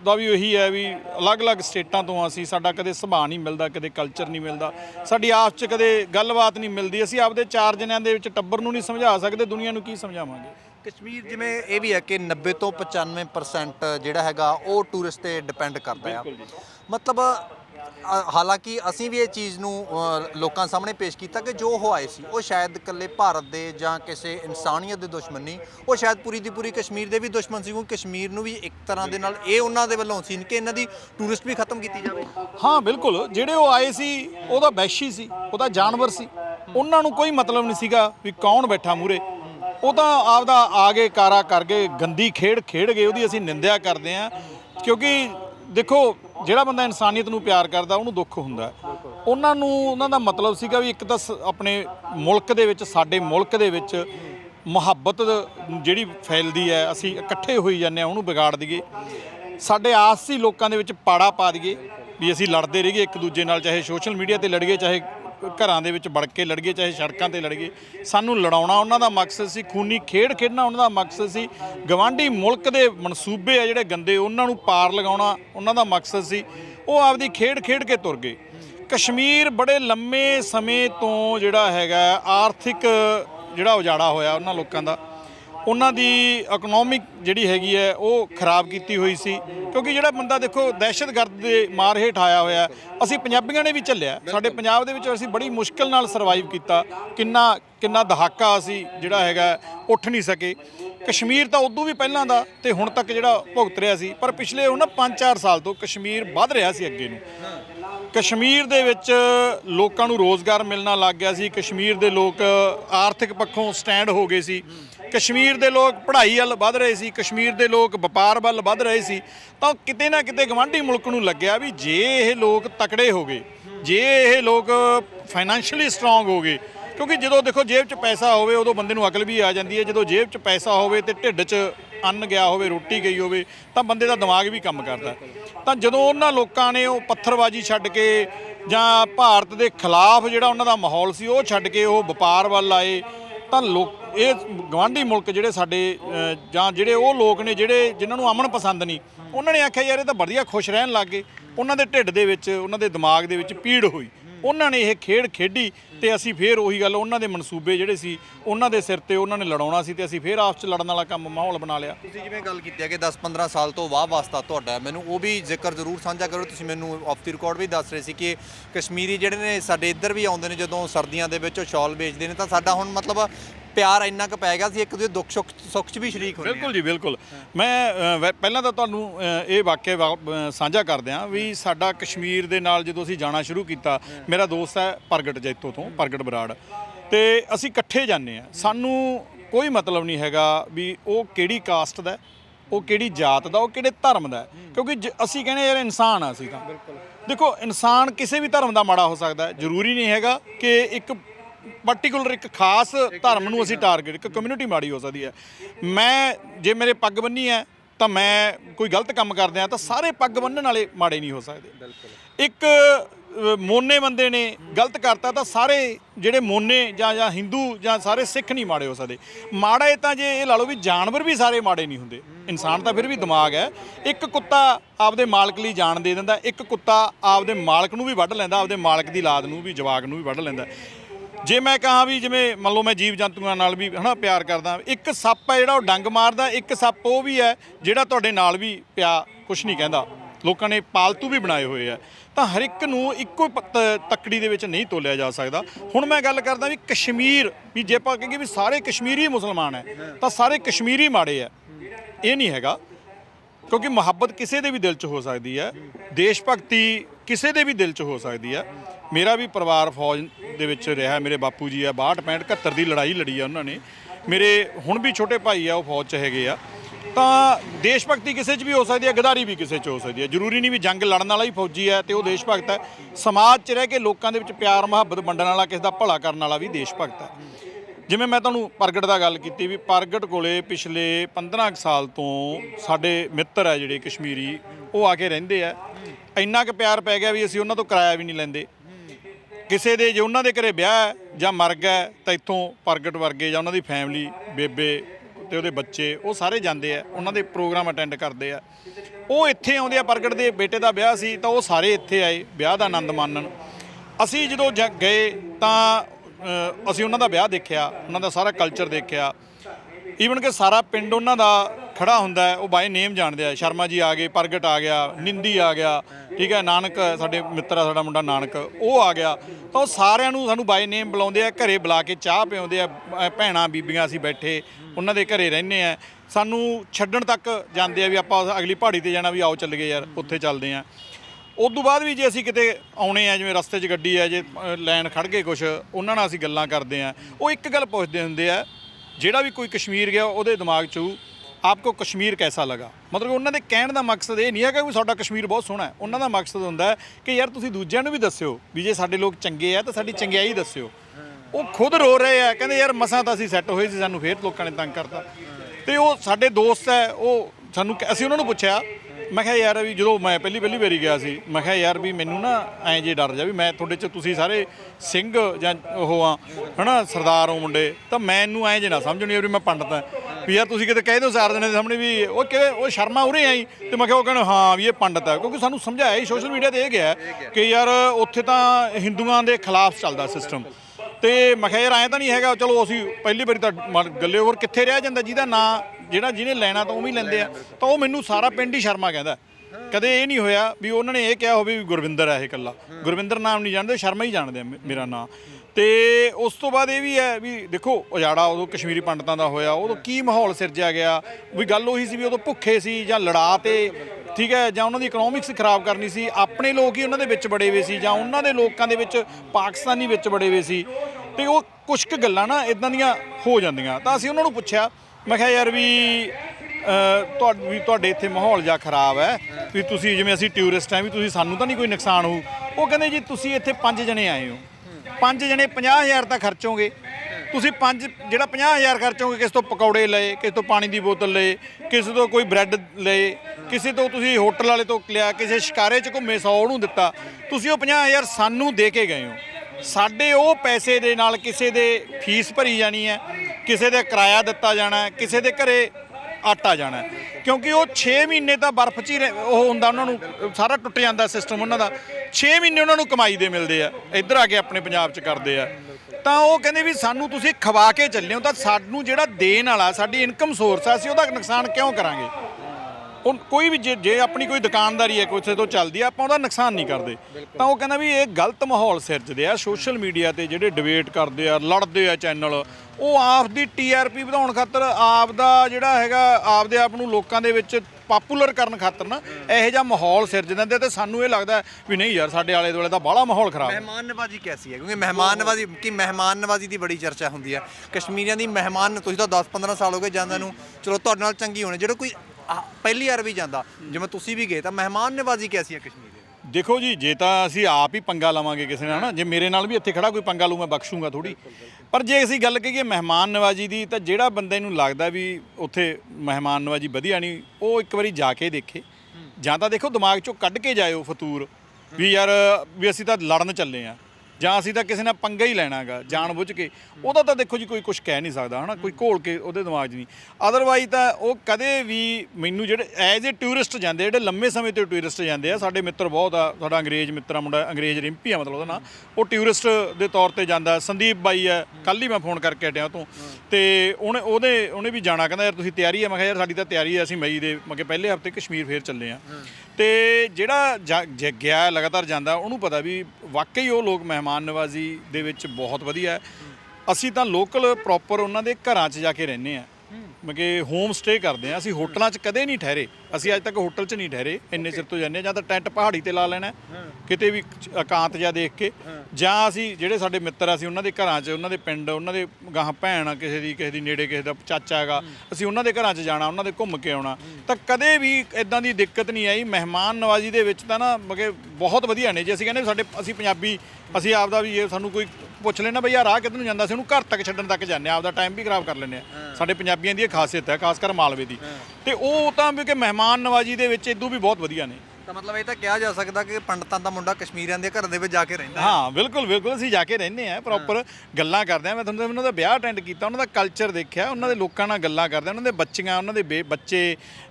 ਦਾ ਵੀ ਉਹੀ ਹੈ ਵੀ ਅਲੱਗ-ਅਲੱਗ ਸਟੇਟਾਂ ਤੋਂ ਅਸੀਂ ਸਾਡਾ ਕਦੇ ਸੁਭਾਅ ਨਹੀਂ ਮਿਲਦਾ ਕਦੇ ਕਲਚਰ ਨਹੀਂ ਮਿਲਦਾ। ਸਾਡੀ ਆਪਸ 'ਚ ਕਦੇ ਗੱਲਬਾਤ ਨਹੀਂ ਮਿਲਦੀ। ਅਸੀਂ ਆਪਦੇ ਚਾਰ ਜਣਿਆਂ ਦੇ ਵਿੱਚ ਟੱਬਰ ਨੂੰ ਨਹੀਂ ਸਮਝਾ ਸਕਦੇ ਦੁਨੀਆ ਨੂੰ ਕੀ ਸਮਝਾਵਾਂਗੇ? ਕਸ਼ਮੀਰ ਜਿਵੇਂ ਇਹ ਵੀ ਹੈ ਕਿ 90 ਤੋਂ 95% ਜਿਹੜਾ ਹੈਗਾ ਉਹ ਟੂਰਿਸਟ ਤੇ ਡਿਪੈਂਡ ਕਰਦਾ ਆ। ਮਤਲਬ ਅ, ਹਾਲਾਂਕਿ ਅਸੀਂ ਵੀ ਇਹ ਚੀਜ਼ ਨੂੰ ਅ, ਲੋਕਾਂ ਸਾਹਮਣੇ ਪੇਸ਼ ਕੀਤਾ ਕਿ ਜੋ ਉਹ ਆਏ ਸੀ ਉਹ ਸ਼ਾਇਦ ਇਕੱਲੇ ਭਾਰਤ ਦੇ ਜਾਂ ਕਿਸੇ ਇਨਸਾਨੀਅਤ ਦੇ ਦੁਸ਼ਮਣ ਨਹੀਂ ਉਹ ਸ਼ਾਇਦ ਪੂਰੀ ਦੀ ਪੂਰੀ ਕਸ਼ਮੀਰ ਦੇ ਵੀ ਦੁਸ਼ਮਣ ਸੀ ਕਿਉਂਕਿ ਕਸ਼ਮੀਰ ਨੂੰ ਵੀ ਇੱਕ ਤਰ੍ਹਾਂ ਦੇ ਨਾਲ ਇਹ ਉਹਨਾਂ ਦੇ ਵੱਲੋਂ ਸੀ ਕਿ ਇਹਨਾਂ ਦੀ ਟੂਰਿਸਟ ਵੀ ਖਤਮ ਕੀਤੀ ਜਾਵੇ। ਹਾਂ ਬਿਲਕੁਲ ਜਿਹੜੇ ਉਹ ਆਏ ਸੀ ਉਹਦਾ ਵੈਸ਼ੀ ਸੀ ਉਹਦਾ ਜਾਨਵਰ ਸੀ ਉਹਨਾਂ ਨੂੰ ਕੋਈ ਮਤਲਬ ਨਹੀਂ ਸੀਗਾ ਵੀ ਕੌਣ ਬੈਠਾ ਮੂਰੇ ਉਹ ਤਾਂ ਆਪਦਾ ਆ ਗਏ ਕਾਰਾ ਕਰ ਗਏ ਗੰਦੀ ਖੇਡ ਖੇਡ ਗਏ ਉਹਦੀ ਅਸੀਂ ਨਿੰਦਿਆ ਕਰਦੇ ਹਾਂ ਕਿਉਂਕਿ ਦੇਖੋ, ਜਿਹੜਾ ਬੰਦਾ ਇਨਸਾਨੀਅਤ ਨੂੰ ਪਿਆਰ ਕਰਦਾ, ਉਹਨੂੰ ਦੁੱਖ ਹੁੰਦਾ ਉਹਨਾਂ ਨੂੰ, ਉਹਨਾਂ ਦਾ ਮਤਲਬ ਸੀਗਾ ਵੀ ਇੱਕ ਤਾਂ ਸ- ਆਪਣੇ ਮੁਲਕ ਦੇ ਵਿੱਚ, ਸਾਡੇ ਮੁਲਕ ਦੇ ਵਿੱਚ ਮੁਹੱਬਤ ਜਿਹੜੀ ਫੈਲਦੀ ਹੈ, ਅਸੀਂ ਇਕੱਠੇ ਹੋਈ ਜਾਂਦੇ ਆ ਉਹਨੂੰ ਵਿਗਾੜ ਦਈਏ। ਸਾਡੇ ਆਸ ਸੀ ਲੋਕਾਂ ਦੇ ਵਿੱਚ ਪਾੜਾ ਪਾ ਦਈਏ, ਵੀ ਅਸੀਂ ਲੜਦੇ ਰਹੀਏ ਇੱਕ ਦੂਜੇ ਨਾਲ, ਚਾਹੇ ਸੋਸ਼ਲ ਮੀਡੀਆ ਤੇ ਲੜੀਏ, ਚਾਹੇ ਘਰਾਂ ਦੇ ਵਿੱਚ ਵੜ ਕੇ ਲੜੀਏ, ਚਾਹੇ ਸੜਕਾਂ ਤੇ ਲੜੀਏ। ਸਾਨੂੰ ਲੜਾਉਣਾ ਉਹਨਾਂ ਦਾ ਮਕਸਦ ਸੀ, ਖੂਨੀ ਖੇਡ ਖੇਡਣਾ ਉਹਨਾਂ ਦਾ ਮਕਸਦ ਸੀ। ਗਵਾਂਢੀ ਮੁਲਕ ਦੇ ਮਨਸੂਬੇ ਆ ਜਿਹੜੇ ਗੰਦੇ, ਉਹਨਾਂ ਨੂੰ ਪਾਰ ਲਗਾਉਣਾ ਉਹਨਾਂ ਦਾ ਮਕਸਦ ਸੀ। ਉਹ ਆਪਦੀ ਖੇਡ ਖੇਡ ਕੇ ਤੁਰ ਗਏ। ਕਸ਼ਮੀਰ ਬੜੇ ਲੰਮੇ ਸਮੇਂ ਤੋਂ ਜਿਹੜਾ ਹੈਗਾ, ਆਰਥਿਕ ਜਿਹੜਾ ਉਜਾੜਾ ਹੋਇਆ ਉਹਨਾਂ ਲੋਕਾਂ ਦਾ। ਉਹਨਾਂ ਦੀ ਇਕਨੋਮਿਕ ਜਿਹੜੀ ਹੈਗੀ ਹੈ ਉਹ ਖਰਾਬ ਕੀਤੀ ਹੋਈ ਸੀ। ਕਿਉਂਕਿ ਜਿਹੜਾ ਬੰਦਾ ਦੇਖੋ ਦਹਿਸ਼ਤਗਰਦ ਦੇ ਮਾਰ ਹੇਠ ਆਇਆ ਹੋਇਆ ਅਸੀਂ ਪੰਜਾਬੀਆਂ ਨੇ ਵੀ ਝੱਲਿਆ। ਸਾਡੇ ਪੰਜਾਬ ਦੇ ਵਿੱਚ ਅਸੀਂ ਬੜੀ ਮੁਸ਼ਕਲ ਨਾਲ ਸਰਵਾਈਵ ਕੀਤਾ। ਕਿੰਨਾ ਕਿੰਨਾ ਦਹਾਕਾ ਅਸੀਂ ਜਿਹੜਾ ਹੈਗਾ ਉੱਠ ਨਹੀਂ ਸਕੇ। ਕਸ਼ਮੀਰ ਤਾਂ ਉਦੋਂ ਵੀ ਪਹਿਲਾਂ ਦਾ ਤੇ ਹੁਣ ਤੱਕ ਜਿਹੜਾ ਭੁਗਤ ਰਿਹਾ ਸੀ। ਪਰ ਪਿਛਲੇ ਉਹਨਾਂ 5-4 ਸਾਲ ਤੋਂ ਕਸ਼ਮੀਰ ਵੱਧ ਰਿਹਾ ਸੀ ਅੱਗੇ ਨੂੰ। ਕਸ਼ਮੀਰ ਦੇ ਵਿੱਚ ਲੋਕਾਂ ਨੂੰ ਰੋਜ਼ਗਾਰ ਮਿਲਣਾ ਲੱਗ ਗਿਆ ਸੀ। ਕਸ਼ਮੀਰ ਦੇ ਲੋਕ ਆਰਥਿਕ ਪੱਖੋਂ ਸਟੈਂਡ ਹੋ ਗਏ ਸੀ। ਕਸ਼ਮੀਰ ਦੇ ਲੋਕ ਪੜ੍ਹਾਈ ਵੱਲ ਵੱਧ ਰਹੇ ਸੀ, ਕਸ਼ਮੀਰ ਦੇ ਲੋਕ ਵਪਾਰ ਵੱਲ ਵੱਧ ਰਹੇ ਸੀ, ਤਾਂ ਕਿਤੇ ਨਾ ਕਿਤੇ ਗਵਾਂਢੀ ਮੁਲਕ ਨੂੰ ਲੱਗਿਆ ਵੀ ਜੇ ਇਹ ਲੋਕ ਤਕੜੇ ਹੋ ਗਏ, ਜੇ ਇਹ ਲੋਕ ਫਾਈਨੈਂਸ਼ੀਅਲੀ ਸਟਰੋਂਗ ਹੋ ਗਏ, ਕਿਉਂਕਿ ਜਦੋਂ ਦੇਖੋ ਜੇਬ 'ਚ ਪੈਸਾ ਹੋਵੇ, ਉਦੋਂ ਬੰਦੇ ਨੂੰ ਅਕਲ ਵੀ ਆ ਜਾਂਦੀ ਹੈ, ਜਦੋਂ ਜੇਬ 'ਚ ਪੈਸਾ ਹੋਵੇ ਤੇ ਢਿੱਡ 'ਚ ਅੰਨ ਗਿਆ ਹੋਵੇ, ਰੋਟੀ ਗਈ ਹੋਵੇ, ਤਾਂ ਬੰਦੇ ਦਾ ਦਿਮਾਗ ਵੀ ਕੰਮ ਕਰਦਾ। ਤਾਂ ਜਦੋਂ ਉਹਨਾਂ ਲੋਕਾਂ ਨੇ ਉਹ ਪੱਥਰਬਾਜ਼ੀ ਛੱਡ ਕੇ ਜਾਂ ਭਾਰਤ ਦੇ ਖਿਲਾਫ ਜਿਹੜਾ ਉਹਨਾਂ ਦਾ ਮਾਹੌਲ ਸੀ, ਉਹ ਛੱਡ ਕੇ ਉਹ ਵਪਾਰ ਵੱਲ ਆਏ ਤਾਂ ਲੋਕ ਇਹ ਗਵਾਂਢੀ ਮੁਲਕ ਜਿਹੜੇ ਸਾਡੇ ਜਾਂ ਜਿਹੜੇ ਉਹ ਲੋਕ ਨੇ ਜਿਹੜੇ ਜਿਨ੍ਹਾਂ ਨੂੰ ਅਮਨ ਪਸੰਦ ਨਹੀਂ, ਉਹਨਾਂ ਨੇ ਆਖਿਆ, ਯਾਰ ਇਹ ਤਾਂ ਵਧੀਆ ਖੁਸ਼ ਰਹਿਣ ਲੱਗ ਗਏ। ਉਹਨਾਂ ਦੇ ਢਿੱਡ ਦੇ ਵਿੱਚ, ਉਹਨਾਂ ਦੇ ਦਿਮਾਗ ਦੇ ਵਿੱਚ ਪੀੜ ਹੋਈ। ਉਹਨਾਂ ਨੇ ਇਹ ਖੇਡ ਖੇਡੀ। ਤੇ ਅਸੀਂ ਫੇਰ ਉਹੀ ਗੱਲ ਉਹਨਾਂ ਦੇ ਮਨਸੂਬੇ ਜਿਹੜੇ ਸੀ ਉਹਨਾਂ ਦੇ ਸਿਰ ਤੇ ਉਹਨਾਂ ਨੇ ਲੜਾਉਣਾ ਸੀ ਤੇ ਅਸੀਂ ਫੇਰ ਆਪਸ ਚ ਲੜਨ ਵਾਲਾ ਕੰਮ ਮਾਹੌਲ ਬਣਾ ਲਿਆ। ਤੁਸੀਂ ਜਿਵੇਂ ਗੱਲ ਕੀਤੀ ਹੈ ਕਿ 10-15 ਸਾਲ ਤੋਂ ਵਾਹ ਵਾਸਤਾ ਤੁਹਾਡਾ ਮੈਨੂੰ ਉਹ ਵੀ ਜ਼ਿਕਰ ਜ਼ਰੂਰ ਸਾਂਝਾ ਕਰੋ ਤੁਸੀਂ ਮੈਨੂੰ ਆਫ ਦੀ ਰਿਕਾਰਡ ਵੀ ਦੱਸ ਰਹੇ ਸੀ ਕਿ ਕਸ਼ਮੀਰੀ ਜਿਹੜੇ ਨੇ ਸਾਡੇ ਇੱਧਰ ਵੀ ਆਉਂਦੇ ਨੇ ਜਦੋਂ ਸਰਦੀਆਂ ਦੇ ਵਿੱਚ ਉਹ ਸ਼ਾਲ ਵੇਚਦੇ ਨੇ ਤਾਂ ਸਾਡਾ ਹੁਣ ਮਤਲਬ ਪਿਆਰ ਇੰਨਾ ਕੁ ਪੈ ਗਿਆ ਸੀ ਇੱਕ ਦੂਜੇ ਦੁੱਖ ਸੁੱਖ ਸੁੱਖ 'ਚ ਵੀ ਸ਼ਰੀਕ ਹੁੰਦੇ ਬਿਲਕੁਲ ਜੀ ਬਿਲਕੁਲ। ਮੈਂ ਅ, ਪਹਿਲਾਂ ਤਾਂ ਤੁਹਾਨੂੰ ਅ, ਇਹ ਵਾਕਿਆ ਵਾ- ਅ, ਸਾਂਝਾ ਕਰਦੇ ਹਾਂ ਵੀ ਸਾਡਾ ਕਸ਼ਮੀਰ ਦੇ ਨਾਲ ਜਦੋਂ ਅਸੀਂ ਜਾਣਾ ਸ਼ੁਰੂ ਕੀਤਾ ਮੇਰਾ ਦੋਸਤ ਹੈ ਪ੍ਰਗਟ ਜੈਤੋ ਤੋਂ। ਪ੍ਰਗਟ ਬਰਾੜ। ਤੇ ਅਸੀਂ ਇਕੱਠੇ ਜਾਂਦੇ ਆ ਸਾਨੂੰ ਕੋਈ ਮਤਲਬ ਨਹੀਂ ਹੈਗਾ ਵੀ ਉਹ ਕਿਹੜੀ ਕਾਸਟ ਦਾ ਉਹ ਕਿਹੜੀ ਜਾਤ ਦਾ, ਉਹ ਕਿਹੜੇ ਧਰਮ ਦਾ ਕਿਉਂਕਿ ਜ- ਅਸੀਂ ਕਹਿੰਦੇ ਯਾਰ ਇਨਸਾਨ ਆ ਅਸੀਂ ਤਾਂ। ਦੇਖੋ, ਇਨਸਾਨ ਕਿਸੇ ਵੀ ਧਰਮ ਦਾ ਮਾੜਾ ਹੋ ਸਕਦਾ ਹੈ। ਜ਼ਰੂਰੀ ਨਹੀਂ ਹੈਗਾ ਕਿ ਇੱਕ ਪਾਰਟਿਕੂਲਰ ਇੱਕ ਖਾਸ ਧਰਮ ਨੂੰ ਅਸੀਂ ਟਾਰਗੇਟ ਇੱਕ ਕਮਿਊਨਿਟੀ ਮਾੜੀ ਹੋ ਸਕਦੀ ਹੈ। ਮੈਂ, ਜੇ ਮੇਰੇ ਪੱਗ ਬੰਨੀ ਹੈ, ਤਾਂ ਮੈਂ ਕੋਈ ਗਲਤ ਕੰਮ ਕਰਦੇ ਆ ਤਾਂ ਸਾਰੇ ਪੱਗ ਬੰਨਣ ਵਾਲੇ ਮਾੜੇ ਨਹੀਂ ਹੋ ਸਕਦੇ। ਇੱਕ ਮੋਨੇ ਬੰਦੇ ਨੇ ਗਲਤ ਕਰਤਾ ਤਾਂ ਸਾਰੇ ਜਿਹੜੇ ਮੋਨੇ ਜਾਂ ਜਾਂ ਹਿੰਦੂ ਜਾਂ ਸਾਰੇ ਸਿੱਖ ਨਹੀਂ ਮਾੜੇ ਹੋ ਸਕਦੇ। ਮਾੜਾ ਇਹ ਤਾਂ ਜੇ ਇਹ ਲਾ ਲਓ ਵੀ ਜਾਨਵਰ ਵੀ ਸਾਰੇ ਮਾੜੇ ਨਹੀਂ ਹੁੰਦੇ। ਇਨਸਾਨ ਤਾਂ ਫਿਰ ਵੀ ਦਿਮਾਗ ਹੈ। ਇੱਕ ਕੁੱਤਾ ਆਪਦੇ ਮਾਲਕ ਲਈ ਜਾਨ ਦੇ ਦਿੰਦਾ, ਇੱਕ ਕੁੱਤਾ ਆਪਦੇ ਮਾਲਕ ਨੂੰ ਵੀ ਵੱਢ ਲੈਂਦਾ, ਆਪਦੇ ਮਾਲਕ ਦੀ ਲਾਦ ਨੂੰ ਵੀ, ਜਵਾਕ ਨੂੰ ਵੀ ਵੱਢ ਲੈਂਦਾ। ਜੇ ਮੈਂ ਕਹਾਂ ਵੀ ਜਿਵੇਂ ਮੰਨ ਲਓ ਮੈਂ ਜੀਵ ਜੰਤੂਆਂ ਨਾਲ ਵੀ ਹਨਾ ਪਿਆਰ ਕਰਦਾ, ਇੱਕ ਸੱਪ ਹੈ ਜਿਹੜਾ ਉਹ ਡੰਗ ਮਾਰਦਾ, ਇੱਕ ਸੱਪ ਉਹ ਵੀ ਹੈ ਜਿਹੜਾ ਤੁਹਾਡੇ ਨਾਲ ਵੀ ਪਿਆ, ਕੁਛ ਨਹੀਂ ਕਹਿੰਦਾ। ਲੋਕਾਂ ਨੇ ਪਾਲਤੂ ਵੀ ਬਣਾਏ ਹੋਏ ਆ। ਤਾਂ ਹਰ ਇੱਕ ਨੂੰ ਇੱਕੋ ਹੀ ਪੱਤ- ਤੱਕੜੀ ਦੇ ਵਿੱਚ ਨਹੀਂ ਤੋਲਿਆ ਜਾ ਸਕਦਾ। ਹੁਣ ਮੈਂ ਗੱਲ ਕਰਦਾ ਵੀ ਕਸ਼ਮੀਰ, ਵੀ ਜੇ ਆਪਾਂ ਕਹੀਏ ਵੀ ਸਾਰੇ ਕਸ਼ਮੀਰੀ ਮੁਸਲਮਾਨ ਹੈ, ਤਾਂ ਸਾਰੇ ਕਸ਼ਮੀਰੀ ਮਾੜੇ ਆ। ਇਹ ਨਹੀਂ ਹੈਗਾ, ਕਿਉਂਕਿ ਮੁਹੱਬਤ ਕਿਸੇ ਦੇ ਵੀ ਦਿਲ 'ਚ ਹੋ ਸਕਦੀ ਹੈ। ਦੇਸ਼ ਭਗਤੀ ਕਿਸੇ ਦੇ ਵੀ ਦਿਲ 'ਚ ਹੋ ਸਕਦੀ ਹੈ। ਮੇਰਾ ਵੀ ਪਰਿਵਾਰ ਫੌਜ ਦੇ ਵਿੱਚ ਰਿਹਾ, ਮੇਰੇ ਬਾਪੂ ਜੀ ਆ 62 65 71 ਦੀ ਲੜਾਈ ਲੜੀ ਆ ਉਹਨਾਂ ਨੇ। ਮੇਰੇ ਹੁਣ ਵੀ ਛੋਟੇ ਭਾਈ ਆ, ਉਹ ਫੌਜ 'ਚ ਹੈਗੇ ਆ। ਤਾਂ ਦੇਸ਼ ਭਗਤੀ ਕਿਸੇ 'ਚ ਵੀ ਹੋ ਸਕਦੀ ਹੈ ਗਦਾਰੀ ਵੀ ਕਿਸੇ 'ਚ ਹੋ ਸਕਦੀ ਹੈ। ਜ਼ਰੂਰੀ ਨਹੀਂ ਵੀ ਜੰਗ ਲੜਨ ਵਾਲਾ ਹੀ ਫੌਜੀ ਹੈ ਤੇ ਉਹ ਦੇਸ਼ ਭਗਤ ਹੈ। ਸਮਾਜ 'ਚ ਰਹਿ ਕੇ ਲੋਕਾਂ ਦੇ ਵਿੱਚ ਪਿਆਰ, ਮੁਹੱਬਤ ਵੰਡਣ ਵਾਲਾ, ਕਿਸੇ ਦਾ ਭਲਾ ਕਰਨ ਵਾਲਾ ਵੀ ਦੇਸ਼ ਭਗਤ ਹੈ। ਜਿਵੇਂ ਮੈਂ ਤੁਹਾਨੂੰ ਪ੍ਰਗਟ ਦਾ ਗੱਲ ਕੀਤੀ ਵੀ ਪ੍ਰਗਟ ਕੋਲੇ ਪਿਛਲੇ 15 ਕੁ ਸਾਲ ਤੋਂ ਸਾਡੇ ਮਿੱਤਰ ਆ ਜਿਹੜੇ ਕਸ਼ਮੀਰੀ, ਉਹ ਆ ਕੇ ਰਹਿੰਦੇ ਆ। ਇੰਨਾ ਕੁ ਪਿਆਰ ਪੈ ਗਿਆ ਵੀ ਅਸੀਂ ਉਹਨਾਂ ਤੋਂ ਕਿਰਾਇਆ ਵੀ ਨਹੀਂ ਲੈਂਦੇ। ਕਿਸੇ ਦੇ, ਜੇ ਉਹਨਾਂ ਦੇ ਘਰੇ ਵਿਆਹ ਹੈ ਜਾਂ ਮਰ ਗਿਆ ਤਾਂ ਇੱਥੋਂ ਪ੍ਰਗਟ ਵਰਗੇ ਜਾਂ ਉਹਨਾਂ ਦੀ ਫੈਮਿਲੀ ਬੇਬੇ ਤੇ ਉਹਦੇ ਬੱਚੇ, ਉਹ ਸਾਰੇ ਜਾਂਦੇ ਆ, ਉਹਨਾਂ ਦੇ ਪ੍ਰੋਗਰਾਮ ਅਟੈਂਡ ਕਰਦੇ ਆ। ਉਹ ਇੱਥੇ ਆਉਂਦੇ ਆ, ਪ੍ਰਗਟ ਦੇ ਬੇਟੇ ਦਾ ਵਿਆਹ ਸੀ, ਤਾਂ ਉਹ ਸਾਰੇ ਇੱਥੇ ਆਏ, ਵਿਆਹ ਦਾ ਆਨੰਦ ਮਾਣਨ। ਅਸੀਂ ਜਦੋਂ ਜ- ਗਏ, ਤਾਂ ਅਸੀਂ ਉਹਨਾਂ ਦਾ ਵਿਆਹ ਦੇਖਿਆ, ਉਹਨਾਂ ਦਾ ਸਾਰਾ ਕਲਚਰ ਦੇਖਿਆ। ਈਵਨ ਕਿ ਸਾਰਾ ਪਿੰਡ ਉਹਨਾਂ ਦਾ ਖੜਾ ਹੁੰਦਾ ਹੈ ਉਹ ਬਾਏ ਨੇਮ ਜਾਣਦੇ ਆ। ਸ਼ਰਮਾ ਜੀ ਆ ਗਏ ਪ੍ਰਗਟ ਆ ਗਿਆ ਨਿੰਦੀ ਆ ਗਿਆ ਠੀਕ ਹੈ ਨਾਨਕ ਸਾਡੇ ਮਿੱਤਰ ਆ ਸਾਡਾ ਮੁੰਡਾ ਨਾਨਕ ਉਹ ਆ ਗਿਆ। ਤਾਂ ਉਹ ਸਾਰਿਆਂ ਨੂੰ ਸਾਨੂੰ ਬਾਏ ਨੇਮ ਬੁਲਾਉਂਦੇ ਆ ਘਰੇ ਬੁਲਾ ਕੇ ਚਾਹ ਪਿਆਉਂਦੇ ਆ ਅ, ਭੈਣਾਂ ਬੀਬੀਆਂ ਅਸੀਂ ਬੈਠੇ ਉਹਨਾਂ ਦੇ ਘਰੇ ਰਹਿੰਦੇ ਆ। ਸਾਨੂੰ ਛੱਡਣ ਤੱਕ ਜਾਂਦੇ ਆ ਵੀ ਆਪਾਂ ਅਗਲੀ ਪਹਾੜੀ ਤੇ ਜਾਣਾ ਵੀ ਆਓ ਚੱਲ ਗਏ ਯਾਰ ਉੱਥੇ ਚੱਲਦੇ ਆ। ਉਸ ਤੋਂ ਬਾਅਦ ਵੀ ਜੇ ਅਸੀਂ ਕਿਤੇ ਆਉਣੇ ਆ ਜਿਵੇਂ ਰਸਤੇ 'ਚ ਗੱਡੀ ਆ ਜੇ ਲੈਣ ਲਾਈਨ ਖੜ ਗਏ ਕੁਛ ਉਹਨਾਂ ਨਾਲ ਅਸੀਂ ਗੱਲਾਂ ਕਰਦੇ ਆ। ਉਹ ਇੱਕ ਗੱਲ ਪੁੱਛਦੇ ਹੁੰਦੇ ਆ ਜਿਹੜਾ ਵੀ ਕੋਈ ਕਸ਼ਮੀਰ ਗਿਆ ਉਹਦੇ ਦਿਮਾਗ 'ਚ ਆਪਕੋ ਕਸ਼ਮੀਰ ਕੈਸਾ ਲਗਾ ਮਤਲਬ ਉਹਨਾਂ ਦੇ ਕਹਿਣ ਦਾ ਮਕਸਦ ਇਹ ਨਹੀਂ ਹੈ ਕਿ ਵੀ ਸਾਡਾ ਕਸ਼ਮੀਰ ਬਹੁਤ ਸੋਹਣਾ ਹੈ ਉਹਨਾਂ ਦਾ ਮਕਸਦ ਹੁੰਦਾ ਹੈ ਕਿ ਯਾਰ ਤੁਸੀਂ ਦੂਜਿਆਂ ਨੂੰ ਵੀ ਦੱਸਿਓ ਵੀ ਜੇ ਸਾਡੇ ਲੋਕ ਚੰਗੇ ਆ ਤਾਂ ਸਾਡੀ ਚੰਗਿਆਈ ਦੱਸਿਓ ਉਹ ਖੁਦ ਰੋ ਰਹੇ ਆ ਕਹਿੰਦੇ ਯਾਰ ਮਸਾਂ ਤਾਂ ਅਸੀਂ ਸੈੱਟ ਹੋਏ ਸੀ ਸਾਨੂੰ ਫੇਰ ਲੋਕਾਂ ਨੇ ਤੰਗ ਕਰਤਾ ਤੇ ਉਹ ਸਾਡੇ ਦੋਸਤ ਹੈ ਉਹ ਸਾਨੂੰ ਅਸੀਂ ਉਹਨਾਂ ਨੂੰ ਪੁੱਛਿਆ ਮੈਂ ਕਿਹਾ ਯਾਰ ਵੀ ਜਦੋਂ ਮੈਂ ਪਹਿਲੀ ਪਹਿਲੀ ਵਾਰੀ ਗਿਆ ਸੀ ਮੈਂ ਕਿਹਾ ਯਾਰ ਵੀ ਮੈਨੂੰ ਨਾ ਐਂ ਜੇ ਡਰ ਜਾ ਵੀ ਮੈਂ ਤੁਹਾਡੇ ਚ ਤੁਸੀਂ ਸਾਰੇ ਸਿੰਘ ਜਾਂ ਉਹ ਆ ਹਨਾ ਸਰਦਾਰ ਹੋ ਮੁੰਡੇ ਤਾਂ ਮੈਨੂੰ ਐਂ ਜੇ ਨਾ ਸਮਝਣੀ ਵੀ ਮੈਂ ਪੰਡਤ ਆ ਵੀ ਯਾਰ ਤੁਸੀਂ ਕਿਤੇ ਕਹਿ ਦਿਓ ਚਾਰ ਦਿਨਾਂ ਦੇ ਸਾਹਮਣੇ ਵੀ ਉਹ ਕਿਵੇਂ ਉਹ ਸ਼ਰਮਾ ਉਰੇ ਆਈ ਤੇ ਮੈਂ ਕਿਹਾ ਉਹ ਕਹਿੰਦੇ, ਹਾਂ ਵੀ ਇਹ ਪੰਡਤ ਹੈ ਕਿਉਂਕਿ ਸਾਨੂੰ ਸਮਝਾਇਆ ਹੀ ਸੋਸ਼ਲ ਮੀਡੀਆ ਤੇ ਇਹ ਗਿਆ ਕਿ ਯਾਰ ਉੱਥੇ ਤਾਂ ਹਿੰਦੂਆਂ ਦੇ ਖਿਲਾਫ ਚੱਲਦਾ ਸਿਸਟਮ ਤੇ ਮੈਂ ਕਿਹਾ ਯਾਰ ਐਂ ਤਾਂ ਨਹੀਂ ਹੈਗਾ, ਚਲੋ ਅਸੀਂ ਪਹਿਲੀ ਵਾਰੀ ਤਾਂ ਮਰ- ਗੱਲੇ ਹੋਰ ਕਿੱਥੇ ਰਹਿ ਜਾਂਦਾ ਜਿਹਦਾ ਨਾਂ, ਜਿਹੜਾ ਜਿਹਨੇ ਲੈਣਾ ਤਾਂ ਉਹ ਵੀ ਲੈਂਦੇ ਆ। ਤਾਂ ਉਹ ਮੈਨੂੰ ਸਾਰਾ ਪਿੰਡ ਹੀ ਸ਼ਰਮਾ ਕਹਿੰਦਾ। ਕਦੇ ਇਹ ਨਹੀਂ ਹੋਇਆ ਵੀ ਉਹਨਾਂ ਨੇ ਇਹ ਕਿਹਾ ਹੋਵੇ ਵੀ ਗੁਰਵਿੰਦਰ ਹੈ ਇਹ ਇਕੱਲਾ। ਗੁਰਵਿੰਦਰ ਨਾਮ ਨਹੀਂ ਜਾਣਦੇ, ਸ਼ਰਮਾ ਹੀ ਜਾਣਦੇ ਆ ਮੇਰਾ ਨਾਂ। ਤੇ ਉਸ ਤੋਂ ਬਾਅਦ ਇਹ ਵੀ ਹੈ ਵੀ ਦੇਖੋ ਉਜਾੜਾ ਉਦੋਂ ਕਸ਼ਮੀਰੀ ਪੰਡਤਾਂ ਦਾ ਹੋਇਆ ਉਦੋਂ ਕੀ ਮਾਹੌਲ ਸਿਰਜਿਆ ਗਿਆ? ਵੀ ਗੱਲ ਉਹੀ ਸੀ ਵੀ ਉਦੋਂ ਭੁੱਖੇ ਸੀ ਜਾਂ ਲੜਾ ਤੇ ਠੀਕ ਹੈ ਜਾਂ ਉਹਨਾਂ ਦੀ ਇਕਨੋਮਿਕਸ ਖਰਾਬ ਕਰਨੀ ਸੀ ਆਪਣੇ ਲੋਕ ਹੀ ਉਹਨਾਂ ਦੇ ਵਿੱਚ ਬੜੇ ਹੋਏ ਸੀ ਜਾਂ ਉਹਨਾਂ ਦੇ ਲੋਕਾਂ ਦੇ ਵਿੱਚ ਪਾਕਿਸਤਾਨੀ ਵਿੱਚ ਬੜੇ ਹੋਏ ਸੀ। ਤੇ ਉਹ ਕੁਝ ਕੁ ਗੱਲਾਂ ਨਾ ਇਦਾਂ ਦੀਆਂ ਹੋ ਜਾਂਦੀਆਂ। ਤਾਂ ਅਸੀਂ ਉਹਨਾਂ ਨੂੰ ਪੁੱਛਿਆ ਮੈਂ ਕਿਹਾ ਯਾਰ ਵੀ ਅ, ਵੀ ਤੁਹਾਡੇ ਇੱਥੇ ਮਾਹੌਲ ਜਾਂ ਖਰਾਬ ਹੈ ਵੀ ਤੁਸੀਂ ਜਿਵੇਂ ਅਸੀਂ ਟੂਰਿਸਟ ਆਂ ਵੀ ਤੁਸੀਂ ਸਾਨੂੰ ਤਾਂ ਨਹੀਂ ਕੋਈ ਨੁਕਸਾਨ ਹੋਊ? ਉਹ ਕਹਿੰਦੇ ਜੀ ਤੁਸੀਂ ਇੱਥੇ ਪੰਜ ਜਣੇ ਆਏ ਹੋ। ਪੰਜ ਜਣੇ 50000 ਤਾਂ ਖਰਚੋਗੇ। ਤੁਸੀਂ ਪੰਜ, ਜਿਹੜਾ 50000 ਖਰਚੋਗੇ, ਕਿਸੇ ਤੋਂ ਪਕੌੜੇ ਲਏ, ਕਿਸੇ ਤੋਂ ਪਾਣੀ ਦੀ ਬੋਤਲ ਲਏ, ਕਿਸੇ ਤੋਂ ਕੋਈ ਬ੍ਰੈਡ ਲਏ, ਕਿਸੇ ਤੋਂ ਤੁਸੀਂ ਹੋਟਲ ਵਾਲੇ ਤੋਂ ਲਿਆ, ਕਿਸੇ ਸ਼ਿਕਾਰੇ 'ਚ ਘੁੰਮੇ 100 ਉਹਨੂੰ ਦਿੱਤਾ। ਤੁਸੀਂ ਉਹ 50000 ਸਾਨੂੰ ਦੇ ਕੇ ਗਏ ਹੋ। ਸਾਡੇ ਉਹ ਪੈਸੇ ਦੇ ਨਾਲ ਕਿਸੇ ਦੇ ਫੀਸ ਭਰੀ ਜਾਣੀ ਹੈ, ਕਿਸੇ ਦਾ ਕਿਰਾਇਆ ਦਿੱਤਾ ਜਾਣਾ ਕਿਸੇ ਦੇ ਘਰੇ ਆਟਾ ਜਾਣਾ ਕਿਉਂਕਿ ਉਹ 6 ਮਹੀਨੇ ਤਾਂ ਬਰਫ਼ 'ਚ ਹੀ ਰਹਿ- ਉਹ ਹੁੰਦਾ ਉਹਨਾਂ ਨੂੰ, ਸਾਰਾ ਟੁੱਟ ਜਾਂਦਾ ਸਿਸਟਮ ਉਹਨਾਂ ਦਾ। 6 ਮਹੀਨੇ ਉਹਨਾਂ ਨੂੰ ਕਮਾਈ ਦੇ ਮਿਲਦੇ ਆ, ਇੱਧਰ ਆ ਕੇ ਆਪਣੇ ਪੰਜਾਬ 'ਚ ਕਰਦੇ ਆ। ਤਾਂ ਉਹ ਕਹਿੰਦੇ ਵੀ ਸਾਨੂੰ ਤੁਸੀਂ ਖਵਾ ਕੇ ਚੱਲੇ ਹੋ, ਤਾਂ ਸਾਨੂੰ ਜਿਹੜਾ ਦੇਣ ਵਾਲਾ, ਸਾਡੀ ਇਨਕਮ ਸੋਰਸ ਆ, ਅਸੀਂ ਉਹਦਾ ਨੁਕਸਾਨ ਕਿਉਂ ਕਰਾਂਗੇ? ਉਹ ਕੋਈ ਵੀ ਜੇ ਜੇ ਆਪਣੀ ਕੋਈ ਦੁਕਾਨਦਾਰੀ ਹੈ ਕਿਸੇ ਤੋਂ ਚੱਲਦੀ ਆ ਆਪਾਂ ਉਹਦਾ ਨੁਕਸਾਨ ਨਹੀਂ ਕਰਦੇ। ਤਾਂ ਉਹ ਕਹਿੰਦਾ ਵੀ ਇਹ ਗਲਤ ਮਾਹੌਲ ਸਿਰਜਦੇ ਆ ਸੋਸ਼ਲ ਮੀਡੀਆ ਤੇ ਜਿਹੜੇ ਡਿਬੇਟ ਕਰਦੇ ਆ ਲੜਦੇ ਆ ਚੈਨਲ ਉਹ ਆਪ ਦੀ ਟੀਆਰਪੀ ਵਧਾਉਣ ਖਾਤਰ ਆਪ ਦਾ ਜਿਹੜਾ ਹੈਗਾ ਆਪਦੇ ਆਪ ਨੂੰ ਲੋਕਾਂ ਦੇ ਵਿੱਚ ਪਾਪੂਲਰ ਕਰਨ ਖਾਤਰ ਨਾ ਇਹੋ ਜਿਹਾ ਮਾਹੌਲ ਸਿਰਜ ਦਿੰਦੇ ਤੇ ਸਾਨੂੰ ਇਹ ਲੱਗਦਾ ਵੀ ਨਹੀਂ ਯਾਰ ਸਾਡੇ ਆਲੇ ਦੁਆਲੇ ਦਾ ਬਾਹਲਾ ਮਾਹੌਲ ਖਰਾਬ ਹੈ। ਮਹਿਮਾਨ ਨਵਾਜ਼ੀ ਕੈਸੀ ਹੈ? ਕਿਉਂਕਿ ਮਹਿਮਾਨ ਨਵਾਜ਼ੀ ਕੀ ਮਹਿਮਾਨ ਨਵਾਜ਼ੀ ਦੀ ਬੜੀ ਚਰਚਾ ਹੁੰਦੀ ਹੈ ਕਸ਼ਮੀਰੀਆਂ ਦੀ ਮਹਿਮਾਨ ਤੁਸੀਂ ਤਾਂ 10-15 ਸਾਲ ਹੋ ਗਏ ਜਾਂਦਿਆਂ ਨੂੰ। ਚਲੋ ਤੁਹਾਡੇ ਨਾਲ ਚੰਗੀ ਹੋਣੀ। ਜਿਹੜਾ ਕੋਈ ਆਹ ਪਹਿਲੀ ਵਾਰ ਵੀ ਜਾਂਦਾ। ਜਿਵੇਂ ਤੁਸੀਂ ਵੀ ਗਏ ਤਾਂ ਮਹਿਮਾਨ ਨਿਵਾਜ਼ੀ ਕੈਸੀ ਹੈ ਕਸ਼ਮੀਰ ਦੀ? ਦੇਖੋ ਜੀ, ਜੇ ਤਾਂ ਅਸੀਂ ਆਪ ਹੀ ਪੰਗਾ ਲਵਾਂਗੇ ਕਿਸੇ ਨਾਲ ਨਾ, ਜੇ ਮੇਰੇ ਨਾਲ ਵੀ ਇੱਥੇ ਖੜਾ ਕੋਈ ਪੰਗਾ ਲੂ ਮੈਂ ਬਖਸ਼ੂਗਾ ਥੋੜੀ ਪਰ ਜੇ ਅਸੀਂ ਗੱਲ ਕਰੀਏ ਮਹਿਮਾਨ ਨਵਾਜੀ ਦੀ, ਤਾਂ ਜਿਹੜਾ ਬੰਦੇ ਨੂੰ ਲੱਗਦਾ ਵੀ ਉੱਥੇ ਮਹਿਮਾਨ ਨਵਾਜੀ ਵਧੀਆ ਨਹੀਂ, ਉਹ ਇੱਕ ਵਾਰੀ ਜਾ ਕੇ ਦੇਖੇ। ਜਾਂ ਤਾਂ ਦੇਖੋ ਦਿਮਾਗ ਚੋਂ ਕੱਢ ਕੇ ਜਾਇਓ ਫਤੂਰ, ਵੀ ਯਾਰ, ਵੀ ਅਸੀਂ ਤਾਂ ਲੜਨ ਚੱਲੇ ਆ। ਜਾਂ ਅਸੀਂ ਤਾਂ ਕਿਸੇ ਨਾਲ ਪੰਗਾ ਹੀ ਲੈਣਾਗਾ ਜਾਣ ਬੁੱਝ ਕੇ। ਉਹਦਾ ਤਾਂ ਦੇਖੋ ਜੀ ਕੋਈ ਕੁਝ ਕਹਿ ਨਹੀਂ ਸਕਦਾ ਹਨਾ? ਕੋਈ ਘੋਲ ਕੇ ਉਹਦੇ ਦਿਮਾਗ 'ਚ ਨਹੀਂ। ਅਦਰਵਾਈਜ਼ ਤਾਂ ਉਹ ਕਦੇ ਵੀ ਮੈਨੂੰ ਜਿਹੜੇ ਐਜ਼ ਏ ਟੂਰਿਸਟ ਜਾਂਦੇ ਜਿਹੜੇ ਲੰਮੇ ਸਮੇਂ ਤੋਂ ਟੂਰਿਸਟ ਜਾਂਦੇ ਆ ਸਾਡੇ ਮਿੱਤਰ ਬਹੁਤ ਆ ਸਾਡਾ ਅੰਗਰੇਜ਼ ਮਿੱਤਰ ਆ ਮੁੰਡਾ ਅੰਗਰੇਜ਼ ਰਿੰਪੀ ਆ ਮਤਲਬ ਉਹਦਾ ਨਾਂ ਉਹ ਟੂਰਿਸਟ ਦੇ ਤੌਰ ਤੇ ਜਾਂਦਾ ਸੰਦੀਪ ਬਾਈ ਆ ਕੱਲ ਹੀ ਮੈਂ ਫੋਨ ਕਰਕੇ ਹਟਿਆ ਉਹ ਤੋਂ ਤੇ ਉਹਨੇ ਉਹਦੇ ਉਹਨੇ ਵੀ ਜਾਣਾ ਕਹਿੰਦਾ ਯਾਰ ਤੁਸੀਂ ਤਿਆਰੀ ਆ ਮੈਂ ਕਿਹਾ ਯਾਰ ਸਾਡੀ ਤਾਂ ਤਿਆਰੀ ਹੈ ਅਸੀਂ ਮਈ ਦੇ ਮੈਂ ਕਿਹਾ ਪਹਿਲੇ ਹਫ਼ਤੇ ਕਸ਼ਮੀਰ ਫੇਰ ਚੱਲੇ ਆ। ਤੇ ਜਿਹੜਾ ਗਿਆ ਲਗਾਤਾਰ ਜਾਂਦਾ ਉਹਨੂੰ ਪਤਾ ਵੀ ਵਾਕਈ ਉਹ ਲੋਕ ਮਹਿਮਾਨ ਨਵਾਜ਼ੀ ਦੇ ਵਿੱਚ ਬਹੁਤ ਵਧੀਆ ਹੈ। ਅਸੀਂ ਤਾਂ ਲੋਕਲ ਪ੍ਰੋਪਰ ਉਹਨਾਂ ਦੇ ਘਰਾਂ 'ਚ ਜਾ ਕੇ ਰਹਿੰਦੇ ਆ ਮੈਂ ਕਿ ਹੋਮ ਸਟੇ ਕਰਦੇ ਆ ਅਸੀਂ ਹੋਟਲਾਂ 'ਚ ਕਦੇ ਨਹੀਂ ਠਹਿਰੇ। ਅਸੀਂ ਅੱਜ ਤੱਕ ਹੋਟਲ 'ਚ ਨਹੀਂ ਠਹਿਰੇ। ਇੰਨੇ ਚਿਰ ਤੋਂ ਜਾਂਦੇ। ਜਾਂ ਤਾਂ ਟੈਂਟ ਪਹਾੜੀ ਤੇ ਲਾ ਲੈਣਾ ਕਿਤੇ ਵੀ ਇਕਾਂਤ ਜਿਹਾ ਦੇਖ ਕੇ। ਜਾਂ ਅਸੀਂ ਜਿਹੜੇ ਸਾਡੇ ਮਿੱਤਰ ਆ ਅਸੀਂ ਉਹਨਾਂ ਦੇ ਘਰਾਂ 'ਚ ਉਹਨਾਂ ਦੇ ਪਿੰਡ ਉਹਨਾਂ ਦੇ ਗਾਹਾਂ ਭੈਣ ਆ ਕਿਸੇ ਦੀ ਕਿਸੇ ਦੀ ਨੇੜੇ ਕਿਸੇ ਦਾ ਚਾਚਾ ਹੈਗਾ। ਅਸੀਂ ਉਹਨਾਂ ਦੇ ਘਰਾਂ 'ਚ ਜਾਣਾ ਉਹਨਾਂ ਦੇ ਘੁੰਮ ਕੇ ਆਉਣਾ। ਤਾਂ ਕਦੇ ਵੀ ਇਦਾਂ ਦੀ ਦਿੱਕਤ ਨਹੀਂ ਆਈ। ਮਹਿਮਾਨ ਨਵਾਜ਼ੀ ਦੇ ਵਿੱਚ ਤਾਂ ਨਾ ਮਗੇ ਬਹੁਤ ਵਧੀਆ ਨੇ। ਜੇ ਅਸੀਂ ਕਹਿੰਦੇ ਸਾਡੇ ਅਸੀਂ ਪੰਜਾਬੀ ਅਸੀਂ ਆਪਦਾ ਵੀ ਇਹ ਸਾਨੂੰ ਕੋਈ ਪੁੱਛ ਲੈਣਾ ਬਈ ਯਾਰ ਰਾਹ ਕਿੱਧਰ ਨੂੰ ਜਾਂਦਾ ਸੀ ਉਹਨੂੰ ਘਰ ਤੱਕ ਛੱਡਣ ਤੱਕ ਜਾਂਦੇ ਆ ਆਪਦਾ ਟਾਈਮ ਵੀ ਖਰਾਬ ਕਰ ਲੈਂਦੇ ਆ। ਸਾਡੇ ਪੰਜਾਬੀਆਂ ਦੀ ਇਹ ਖਾਸੀਅਤ ਹੈ ਖਾਸ ਕਰ ਮਾਲਵੇ ਦੀ। ਤੇ ਉਹ ਤਾਂ ਵੀ ਕਿ ਮਹਿਮਾਨ ਨਵਾਜ਼ੀ ਦੇ ਵਿੱਚ ਇਦੋਂ ਵੀ ਬਹੁਤ ਵਧੀਆ ਨੇ। ਤਾਂ ਮਤਲਬ ਇਹ ਤਾਂ ਕਿਹਾ ਜਾ ਸਕਦਾ ਕਿ ਪੰਡਤਾਂ ਦਾ ਮੁੰਡਾ ਕਸ਼ਮੀਰੀਆਂ ਦੇ ਘਰ ਦੇ ਵਿੱਚ ਜਾ ਕੇ ਰਹਿੰਦਾ ਹਾਂ। ਬਿਲਕੁਲ ਬਿਲਕੁਲ ਅਸੀਂ ਜਾ ਕੇ ਰਹਿੰਦੇ ਆ ਪ੍ਰੋਪਰ ਗੱਲਾਂ ਕਰਦੇ ਆ ਮੈਂ ਤੁਹਾਨੂੰ ਉਹਨਾਂ ਦਾ ਵਿਆਹ ਅਟੈਂਡ ਕੀਤਾ ਉਹਨਾਂ ਦਾ ਕਲਚਰ ਦੇਖਿਆ ਉਹਨਾਂ ਦੇ ਲੋਕਾਂ ਨਾਲ ਗੱਲਾਂ ਕਰਦੇ ਉਹਨਾਂ ਦੇ ਬੱਚੀਆਂ ਉਹਨਾਂ ਦੇ ਬੱਚੇ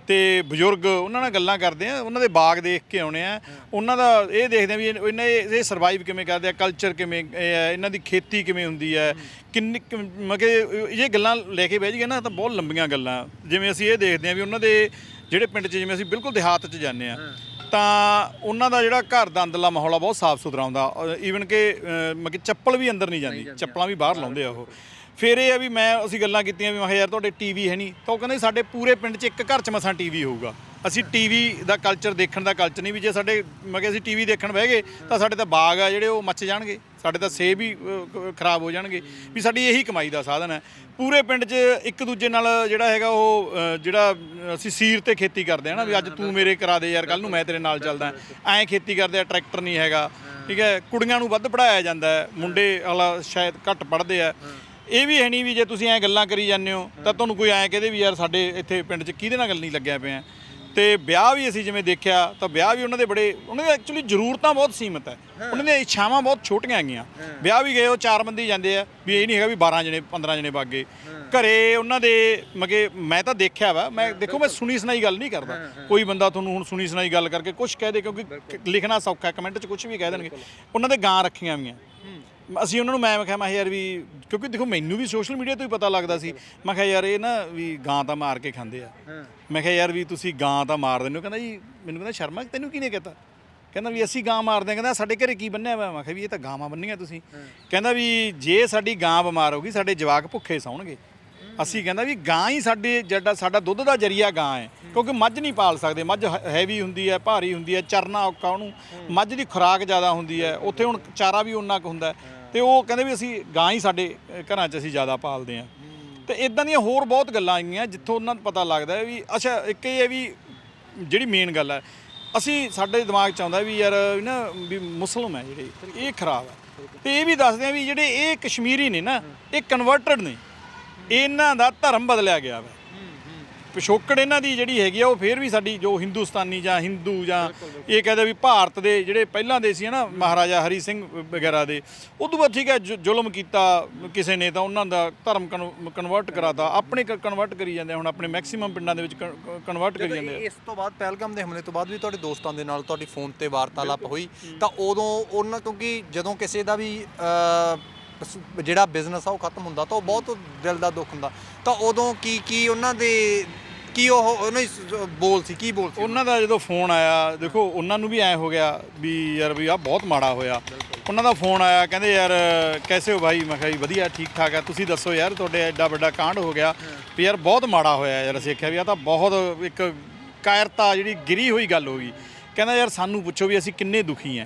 ਤੇ ਬਜ਼ੁਰਗ ਉਹਨਾਂ ਨਾਲ ਗੱਲਾਂ ਕਰਦੇ ਆ ਉਹਨਾਂ ਦੇ ਬਾਗ ਦੇਖ ਕੇ ਆਉਣੇ ਆ ਉਹਨਾਂ ਦਾ ਇਹ ਦੇਖਦੇ ਆ ਵੀ ਇਹ- ਇਹਨਾਂ ਇਹ ਸਰਵਾਈਵ ਕਿਵੇਂ ਕਰਦੇ ਆ ਕਲਚਰ ਕਿਵੇਂ ਇਹਨਾਂ ਦੀ ਖੇਤੀ ਕਿਵੇਂ ਹੁੰਦੀ ਹੈ ਕਿੰਨੀ ਕਿ ਇਹ ਗੱਲਾਂ ਲੈ ਕੇ ਬਹਿ ਜਾਈਏ ਨਾ ਤਾਂ ਬਹੁਤ ਲੰਬੀਆਂ ਗੱਲਾਂ। ਜਿਵੇਂ ਅਸੀਂ ਇਹ ਦੇਖਦੇ ਆ ਵੀ ਉਹਨਾਂ ਦੇ ਜਿਹੜੇ ਪਿੰਡ 'ਚ ਜਿਵੇਂ ਅਸੀਂ ਬਿਲਕੁਲ ਦਿਹਾਤ 'ਚ ਜਾਂਦੇ ਆ ਤਾਂ ਉਹਨਾਂ ਦਾ ਜਿਹੜਾ ਘਰ ਦਾ ਅੰਦਰਲਾ ਮਾਹੌਲ ਆ ਬਹੁਤ ਸਾਫ਼ ਸੁਥਰਾ ਹੁੰਦਾ। ਈਵਨ ਕਿ ਮਤਲਬ ਕਿ ਚੱਪਲ ਵੀ ਅੰਦਰ ਨਹੀਂ ਜਾਂਦੀ। ਚੱਪਲਾਂ ਵੀ ਬਾਹਰ ਲਾਉਂਦੇ ਆ ਉਹ। ਫਿਰ ਇਹ ਆ ਵੀ ਮੈਂ ਅਸੀਂ ਗੱਲਾਂ ਕੀਤੀਆਂ ਵੀ ਮੈਂ ਕਿਹਾ ਯਾਰ ਤੁਹਾਡੇ ਟੀਵੀ ਹੈ ਨਹੀਂ। ਤਾਂ ਉਹ ਕਹਿੰਦੇ ਸਾਡੇ ਪੂਰੇ ਪਿੰਡ 'ਚ ਇੱਕ ਘਰ 'ਚ ਮਸਾਂ ਟੀਵੀ ਹੋਊਗਾ। ਅਸੀਂ ਟੀਵੀ ਦਾ ਕਲਚਰ ਦੇਖਣ ਦਾ ਕਲਚਰ ਨਹੀਂ ਵੀ ਜੇ ਸਾਡੇ ਮੈਂ ਕਿਹਾ ਅਸੀਂ ਟੀਵੀ ਦੇਖਣ ਬਹਿ ਗਏ ਤਾਂ ਸਾਡੇ ਤਾਂ ਬਾਗ ਆ ਜਿਹੜੇ ਉਹ ਮੱਚ ਜਾਣਗੇ। ਸਾਡੇ ਤਾਂ ਸੇਬ ਵੀ ਅਹ, ਖਰਾਬ ਹੋ ਜਾਣਗੇ। ਵੀ ਸਾਡੀ ਇਹੀ ਕਮਾਈ ਦਾ ਸਾਧਨ ਹੈ। ਪੂਰੇ ਪਿੰਡ 'ਚ ਇੱਕ ਦੂਜੇ ਨਾਲ ਜਿਹੜਾ ਹੈਗਾ ਉਹ ਅਹ, ਜਿਹੜਾ ਅਹ, ਅਸੀਂ ਸੀਰ ਤੇ ਖੇਤੀ ਕਰਦੇ ਹਾਂ ਨਾ ਵੀ ਅੱਜ ਤੂੰ ਮੇਰੇ ਕਰਾ ਦੇ ਯਾਰ ਕੱਲ ਨੂੰ ਮੈਂ ਤੇਰੇ ਨਾਲ ਚੱਲਦਾ। ਐਂ ਖੇਤੀ ਕਰਦੇ ਆ ਟਰੈਕਟਰ ਨਹੀਂ ਹੈਗਾ। ਠੀਕ ਹੈ? ਕੁੜੀਆਂ ਨੂੰ ਵੱਧ ਪੜਾਇਆ ਜਾਂਦਾ ਹੈ। ਮੁੰਡੇ ਵਾਲਾ ਸ਼ਾਇਦ ਘੱਟ ਪੜਦੇ ਆ। ਇਹ ਵੀ ਹੈ ਨਹੀਂ ਵੀ ਜੇ ਤੁਸੀਂ ਐਂ ਗੱਲਾਂ ਕਰੀ ਜਾਂਦੇ ਹੋ ਤਾਂ ਤੁਹਾਨੂੰ ਕੋਈ ਐਂ ਕਹਦੇ ਵੀ ਯਾਰ ਸਾਡੇ ਇੱਥੇ ਪਿੰਡ 'ਚ ਕਿਹਦੇ ਨਾਲ ਗੱਲ ਨਹੀਂ ਲੱਗਿਆ ਪਿਆ। ਤੇ ਵਿਆਹ ਵੀ ਅਸੀਂ ਜਿਵੇਂ ਦੇਖਿਆ ਤਾਂ ਵਿਆਹ ਵੀ ਉਹਨਾਂ ਦੇ ਬੜੇ ਉਹਨਾਂ ਦੇ ਐਕਚੁਅਲੀ ਜ਼ਰੂਰਤਾਂ ਬਹੁਤ ਸੀਮਤ ਹੈ। ਉਹਨਾਂ ਦੀਆਂ ਇੱਛਾਵਾਂ ਬਹੁਤ ਛੋਟੀਆਂ ਹੈਗੀਆਂ। ਵਿਆਹ ਵੀ ਗਏ ਉਹ ਚਾਰ ਬੰਦੇ ਜਾਂਦੇ ਆ ਵੀ ਇਹ ਨਹੀਂ ਹੈਗਾ ਵੀ 12 ਜਣੇ 15 ਜਣੇ ਵਗ ਘਰੇ ਉਹਨਾਂ ਦੇ ਮਗੇ ਮੈਂ ਤਾਂ ਦੇਖਿਆ ਵਾ ਮੈਂ ਦੇਖੋ ਮੈਂ ਸੁਣੀ ਸੁਣਾਈ ਗੱਲ ਨਹੀਂ ਕਰਦਾ। ਕੋਈ ਬੰਦਾ ਤੁਹਾਨੂੰ ਹੁਣ ਸੁਣੀ ਸੁਣਾਈ ਗੱਲ ਕਰਕੇ ਕੁਝ ਕਹਿ ਦੇ ਕਿਉਂਕਿ ਲਿਖਣਾ ਸੌਖਾ ਕਮੈਂਟ 'ਚ ਕੁਝ ਵੀ ਕਹਿ ਦੇਣਗੇ। ਉਹਨਾਂ ਦੇ ਗਾਂ ਰੱਖੀਆਂ ਵੀਆਂ ਅਸੀਂ ਉਹਨਾਂ ਨੂੰ ਮੈਂ ਕਿਹਾ ਮੈਂ ਯਾਰ ਵੀ ਕਿਉਂਕਿ ਦੇਖੋ ਮੈਨੂੰ ਵੀ ਸੋਸ਼ਲ ਮੀਡੀਆ ਤੋਂ ਹੀ ਪਤਾ ਲੱਗਦਾ ਸੀ। ਮੈਂ ਕਿਹਾ ਯਾਰ ਇਹ ਨਾ ਵੀ ਗਾਂ ਤਾਂ ਮਾਰ ਕੇ ਖਾਂਦੇ ਆ। ਮੈਂ ਕਿਹਾ ਯਾਰ ਵੀ ਤੁਸੀਂ ਗਾਂ ਤਾਂ ਮਾਰ ਦਿੰਦੇ ਹੋ। ਕਹਿੰਦਾ ਜੀ ਮੈਨੂੰ ਕਹਿੰਦਾ ਸ਼ਰਮਾ ਤੈਨੂੰ ਕਿਹਨੇ ਕਹਤਾ? ਕਹਿੰਦਾ ਵੀ ਅਸੀਂ ਗਾਂ ਮਾਰਦੇ ਹਾਂ। ਕਹਿੰਦਾ ਸਾਡੇ ਘਰੇ ਕੀ ਬੰਨਿਆ ਹੋਇਆ? ਮੈਂ ਕਿਹਾ ਵੀ ਇਹ ਤਾਂ ਗਾਵਾਂ ਬੰਨੀਆਂ ਤੁਸੀਂ। ਕਹਿੰਦਾ ਵੀ ਜੇ ਸਾਡੀ ਗਾਂ ਬਿਮਾਰ ਹੋ ਗਈ ਸਾਡੇ ਜਵਾਕ ਭੁੱਖੇ ਸੌਣਗੇ। ਅਸੀਂ ਕਹਿੰਦਾ ਵੀ ਗਾਂ ਹੀ ਸਾਡੇ ਜਿਹੜਾ ਸਾਡਾ ਦੁੱਧ ਦਾ ਜਰੀਆ ਗਾਂ ਹੈ। ਕਿਉਂਕਿ ਮੱਝ ਨਹੀਂ ਪਾਲ ਸਕਦੇ। ਮੱਝ ਹੈਵੀ ਹੁੰਦੀ ਹੈ ਭਾਰੀ ਹੁੰਦੀ ਹੈ ਚਰਨਾ ਔਖਾ ਉਹਨੂੰ। ਮੱਝ ਦੀ ਖੁਰਾਕ ਜ਼ਿਆਦਾ ਹੁੰਦੀ ਹੈ। ਉੱਥੇ ਹੁਣ ਚਾਰਾ ਵੀ ਉਨਾ ਕੁ ਹੁੰਦਾ। ਤੇ ਉਹ ਕਹਿੰਦੇ ਵੀ ਅਸੀਂ ਗਾਂ ਹੀ ਸਾਡੇ ਘਰਾਂ 'ਚ ਅਸੀਂ ਜ਼ਿਆਦਾ ਪਾਲਦੇ ਹਾਂ। ਤੇ ਇਦਾਂ ਦੀਆਂ ਹੋਰ ਬਹੁਤ ਗੱਲਾਂ ਆਈਆਂ ਜਿੱਥੋਂ ਉਹਨਾਂ ਨੂੰ ਪਤਾ ਲੱਗਦਾ ਹੈ ਵੀ, ਅੱਛਾ, ਇੱਕ ਇਹ ਹੈ ਵੀ ਜਿਹੜੀ ਮੇਨ ਗੱਲ ਹੈ, ਅਸੀਂ ਸਾਡੇ ਦਿਮਾਗ 'ਚ ਆਉਂਦਾ ਵੀ ਯਾਰ ਨਾ ਵੀ ਮੁਸਲਮ ਹੈ ਜਿਹੜੇ, ਇਹ ਖਰਾਬ ਹੈ। ਤੇ ਇਹ ਵੀ ਦੱਸਦੇ ਆ ਵੀ ਜਿਹੜੇ ਇਹ ਕਸ਼ਮੀਰੀ ਨੇ ਨਾ, ਇਹ ਕਨਵਰਟਡ ਨੇ, ਇਹਨਾਂ ਦਾ ਧਰਮ ਬਦਲਿਆ ਗਿਆ ਵਾ। ਪਿਛੋਕੜ ਇਹਨਾਂ ਦੀ ਜਿਹੜੀ ਹੈਗੀ ਆ ਉਹ ਫੇਰ ਵੀ ਸਾਡੀ ਜੋ ਹਿੰਦੁਸਤਾਨੀ ਜਾਂ ਹਿੰਦੂ ਜਾਂ ਇਹ ਕਹਦੇ ਵੀ ਭਾਰਤ ਦੇ ਜਿਹੜੇ ਪਹਿਲਾਂ ਦੇ ਸੀ ਨਾ ਮਹਾਰਾਜਾ ਹਰੀ ਸਿੰਘ ਵਗੈਰਾ ਦੇ ਉਦੋਂ ਬਾਅਦ ਠੀਕ ਹੈ ਜ਼ੁਲਮ ਕੀਤਾ ਕਿਸੇ ਨੇ ਤਾਂ ਉਹਨਾਂ ਦਾ ਧਰਮ ਕਨਵਰਟ ਕਰਾਤਾ ਆਪਣੇ ਕਨਵਰਟ ਕਰੀ ਜਾਂਦੇ ਹੁਣ ਆਪਣੇ ਮੈਕਸਿਮਮ ਪਿੰਡਾਂ ਦੇ ਵਿੱਚ ਕਨਵਰਟ ਕਰੀ ਜਾਂਦੇ ਇਸ ਤੋਂ ਬਾਅਦ ਪਹਿਲਗਾਮ ਦੇ ਹਮਲੇ ਤੋਂ ਬਾਅਦ ਵੀ ਤੁਹਾਡੇ ਦੋਸਤਾਂ ਦੇ ਨਾਲ ਤੁਹਾਡੀ ਫੋਨ ਤੇ ਵਾਰਤਾਲਾਪ ਹੋਈ ਤਾਂ ਉਦੋਂ ਉਹਨਾਂ ਕਿਉਂਕਿ ਜਦੋਂ ਕਿਸੇ ਦਾ ਵੀ ਜਿਹੜਾ ਬਿਜ਼ਨਸ ਆ ਉਹ ਖਤਮ ਹੁੰਦਾ ਤਾਂ ਉਹ ਬਹੁਤ ਦਿਲ ਦਾ ਦੁੱਖ ਹੁੰਦਾ। ਤਾਂ ਉਦੋਂ ਕੀ ਕੀ ਉਹਨਾਂ ਦੇ ਕੀ ਉਹ ਉਹਨਾਂ ਦੀ ਬੋਲ ਸੀ ਕੀ ਬੋਲ ਸੀ? ਉਹਨਾਂ ਦਾ ਜਦੋਂ ਫੋਨ ਆਇਆ ਦੇਖੋ ਉਹਨਾਂ ਨੂੰ ਵੀ ਐ ਹੋ ਗਿਆ ਵੀ ਯਾਰ ਵੀ ਆ ਬਹੁਤ ਮਾੜਾ ਹੋਇਆ। ਉਹਨਾਂ ਦਾ ਫੋਨ ਆਇਆ ਕਹਿੰਦੇ ਯਾਰ ਕੈਸੇ ਹੋ ਭਾਈ? ਮੈਂ ਕਿਹਾ ਜੀ ਵਧੀਆ ਠੀਕ ਠਾਕ ਆ। ਤੁਸੀਂ ਦੱਸੋ ਯਾਰ ਤੁਹਾਡੇ ਐਡਾ ਵੱਡਾ ਕਾਂਡ ਹੋ ਗਿਆ ਵੀ ਯਾਰ ਬਹੁਤ ਮਾੜਾ ਹੋਇਆ ਯਾਰ ਅਸੀਂ ਆਖਿਆ ਵੀ ਆ ਤਾਂ ਬਹੁਤ ਇੱਕ ਕਾਇਰਤਾ ਜਿਹੜੀ ਗਿਰੀ ਹੋਈ ਗੱਲ ਹੋ ਗਈ। ਕਹਿੰਦਾ ਯਾਰ ਸਾਨੂੰ ਪੁੱਛੋ ਵੀ ਅਸੀਂ ਕਿੰਨੇ ਦੁਖੀ ਆ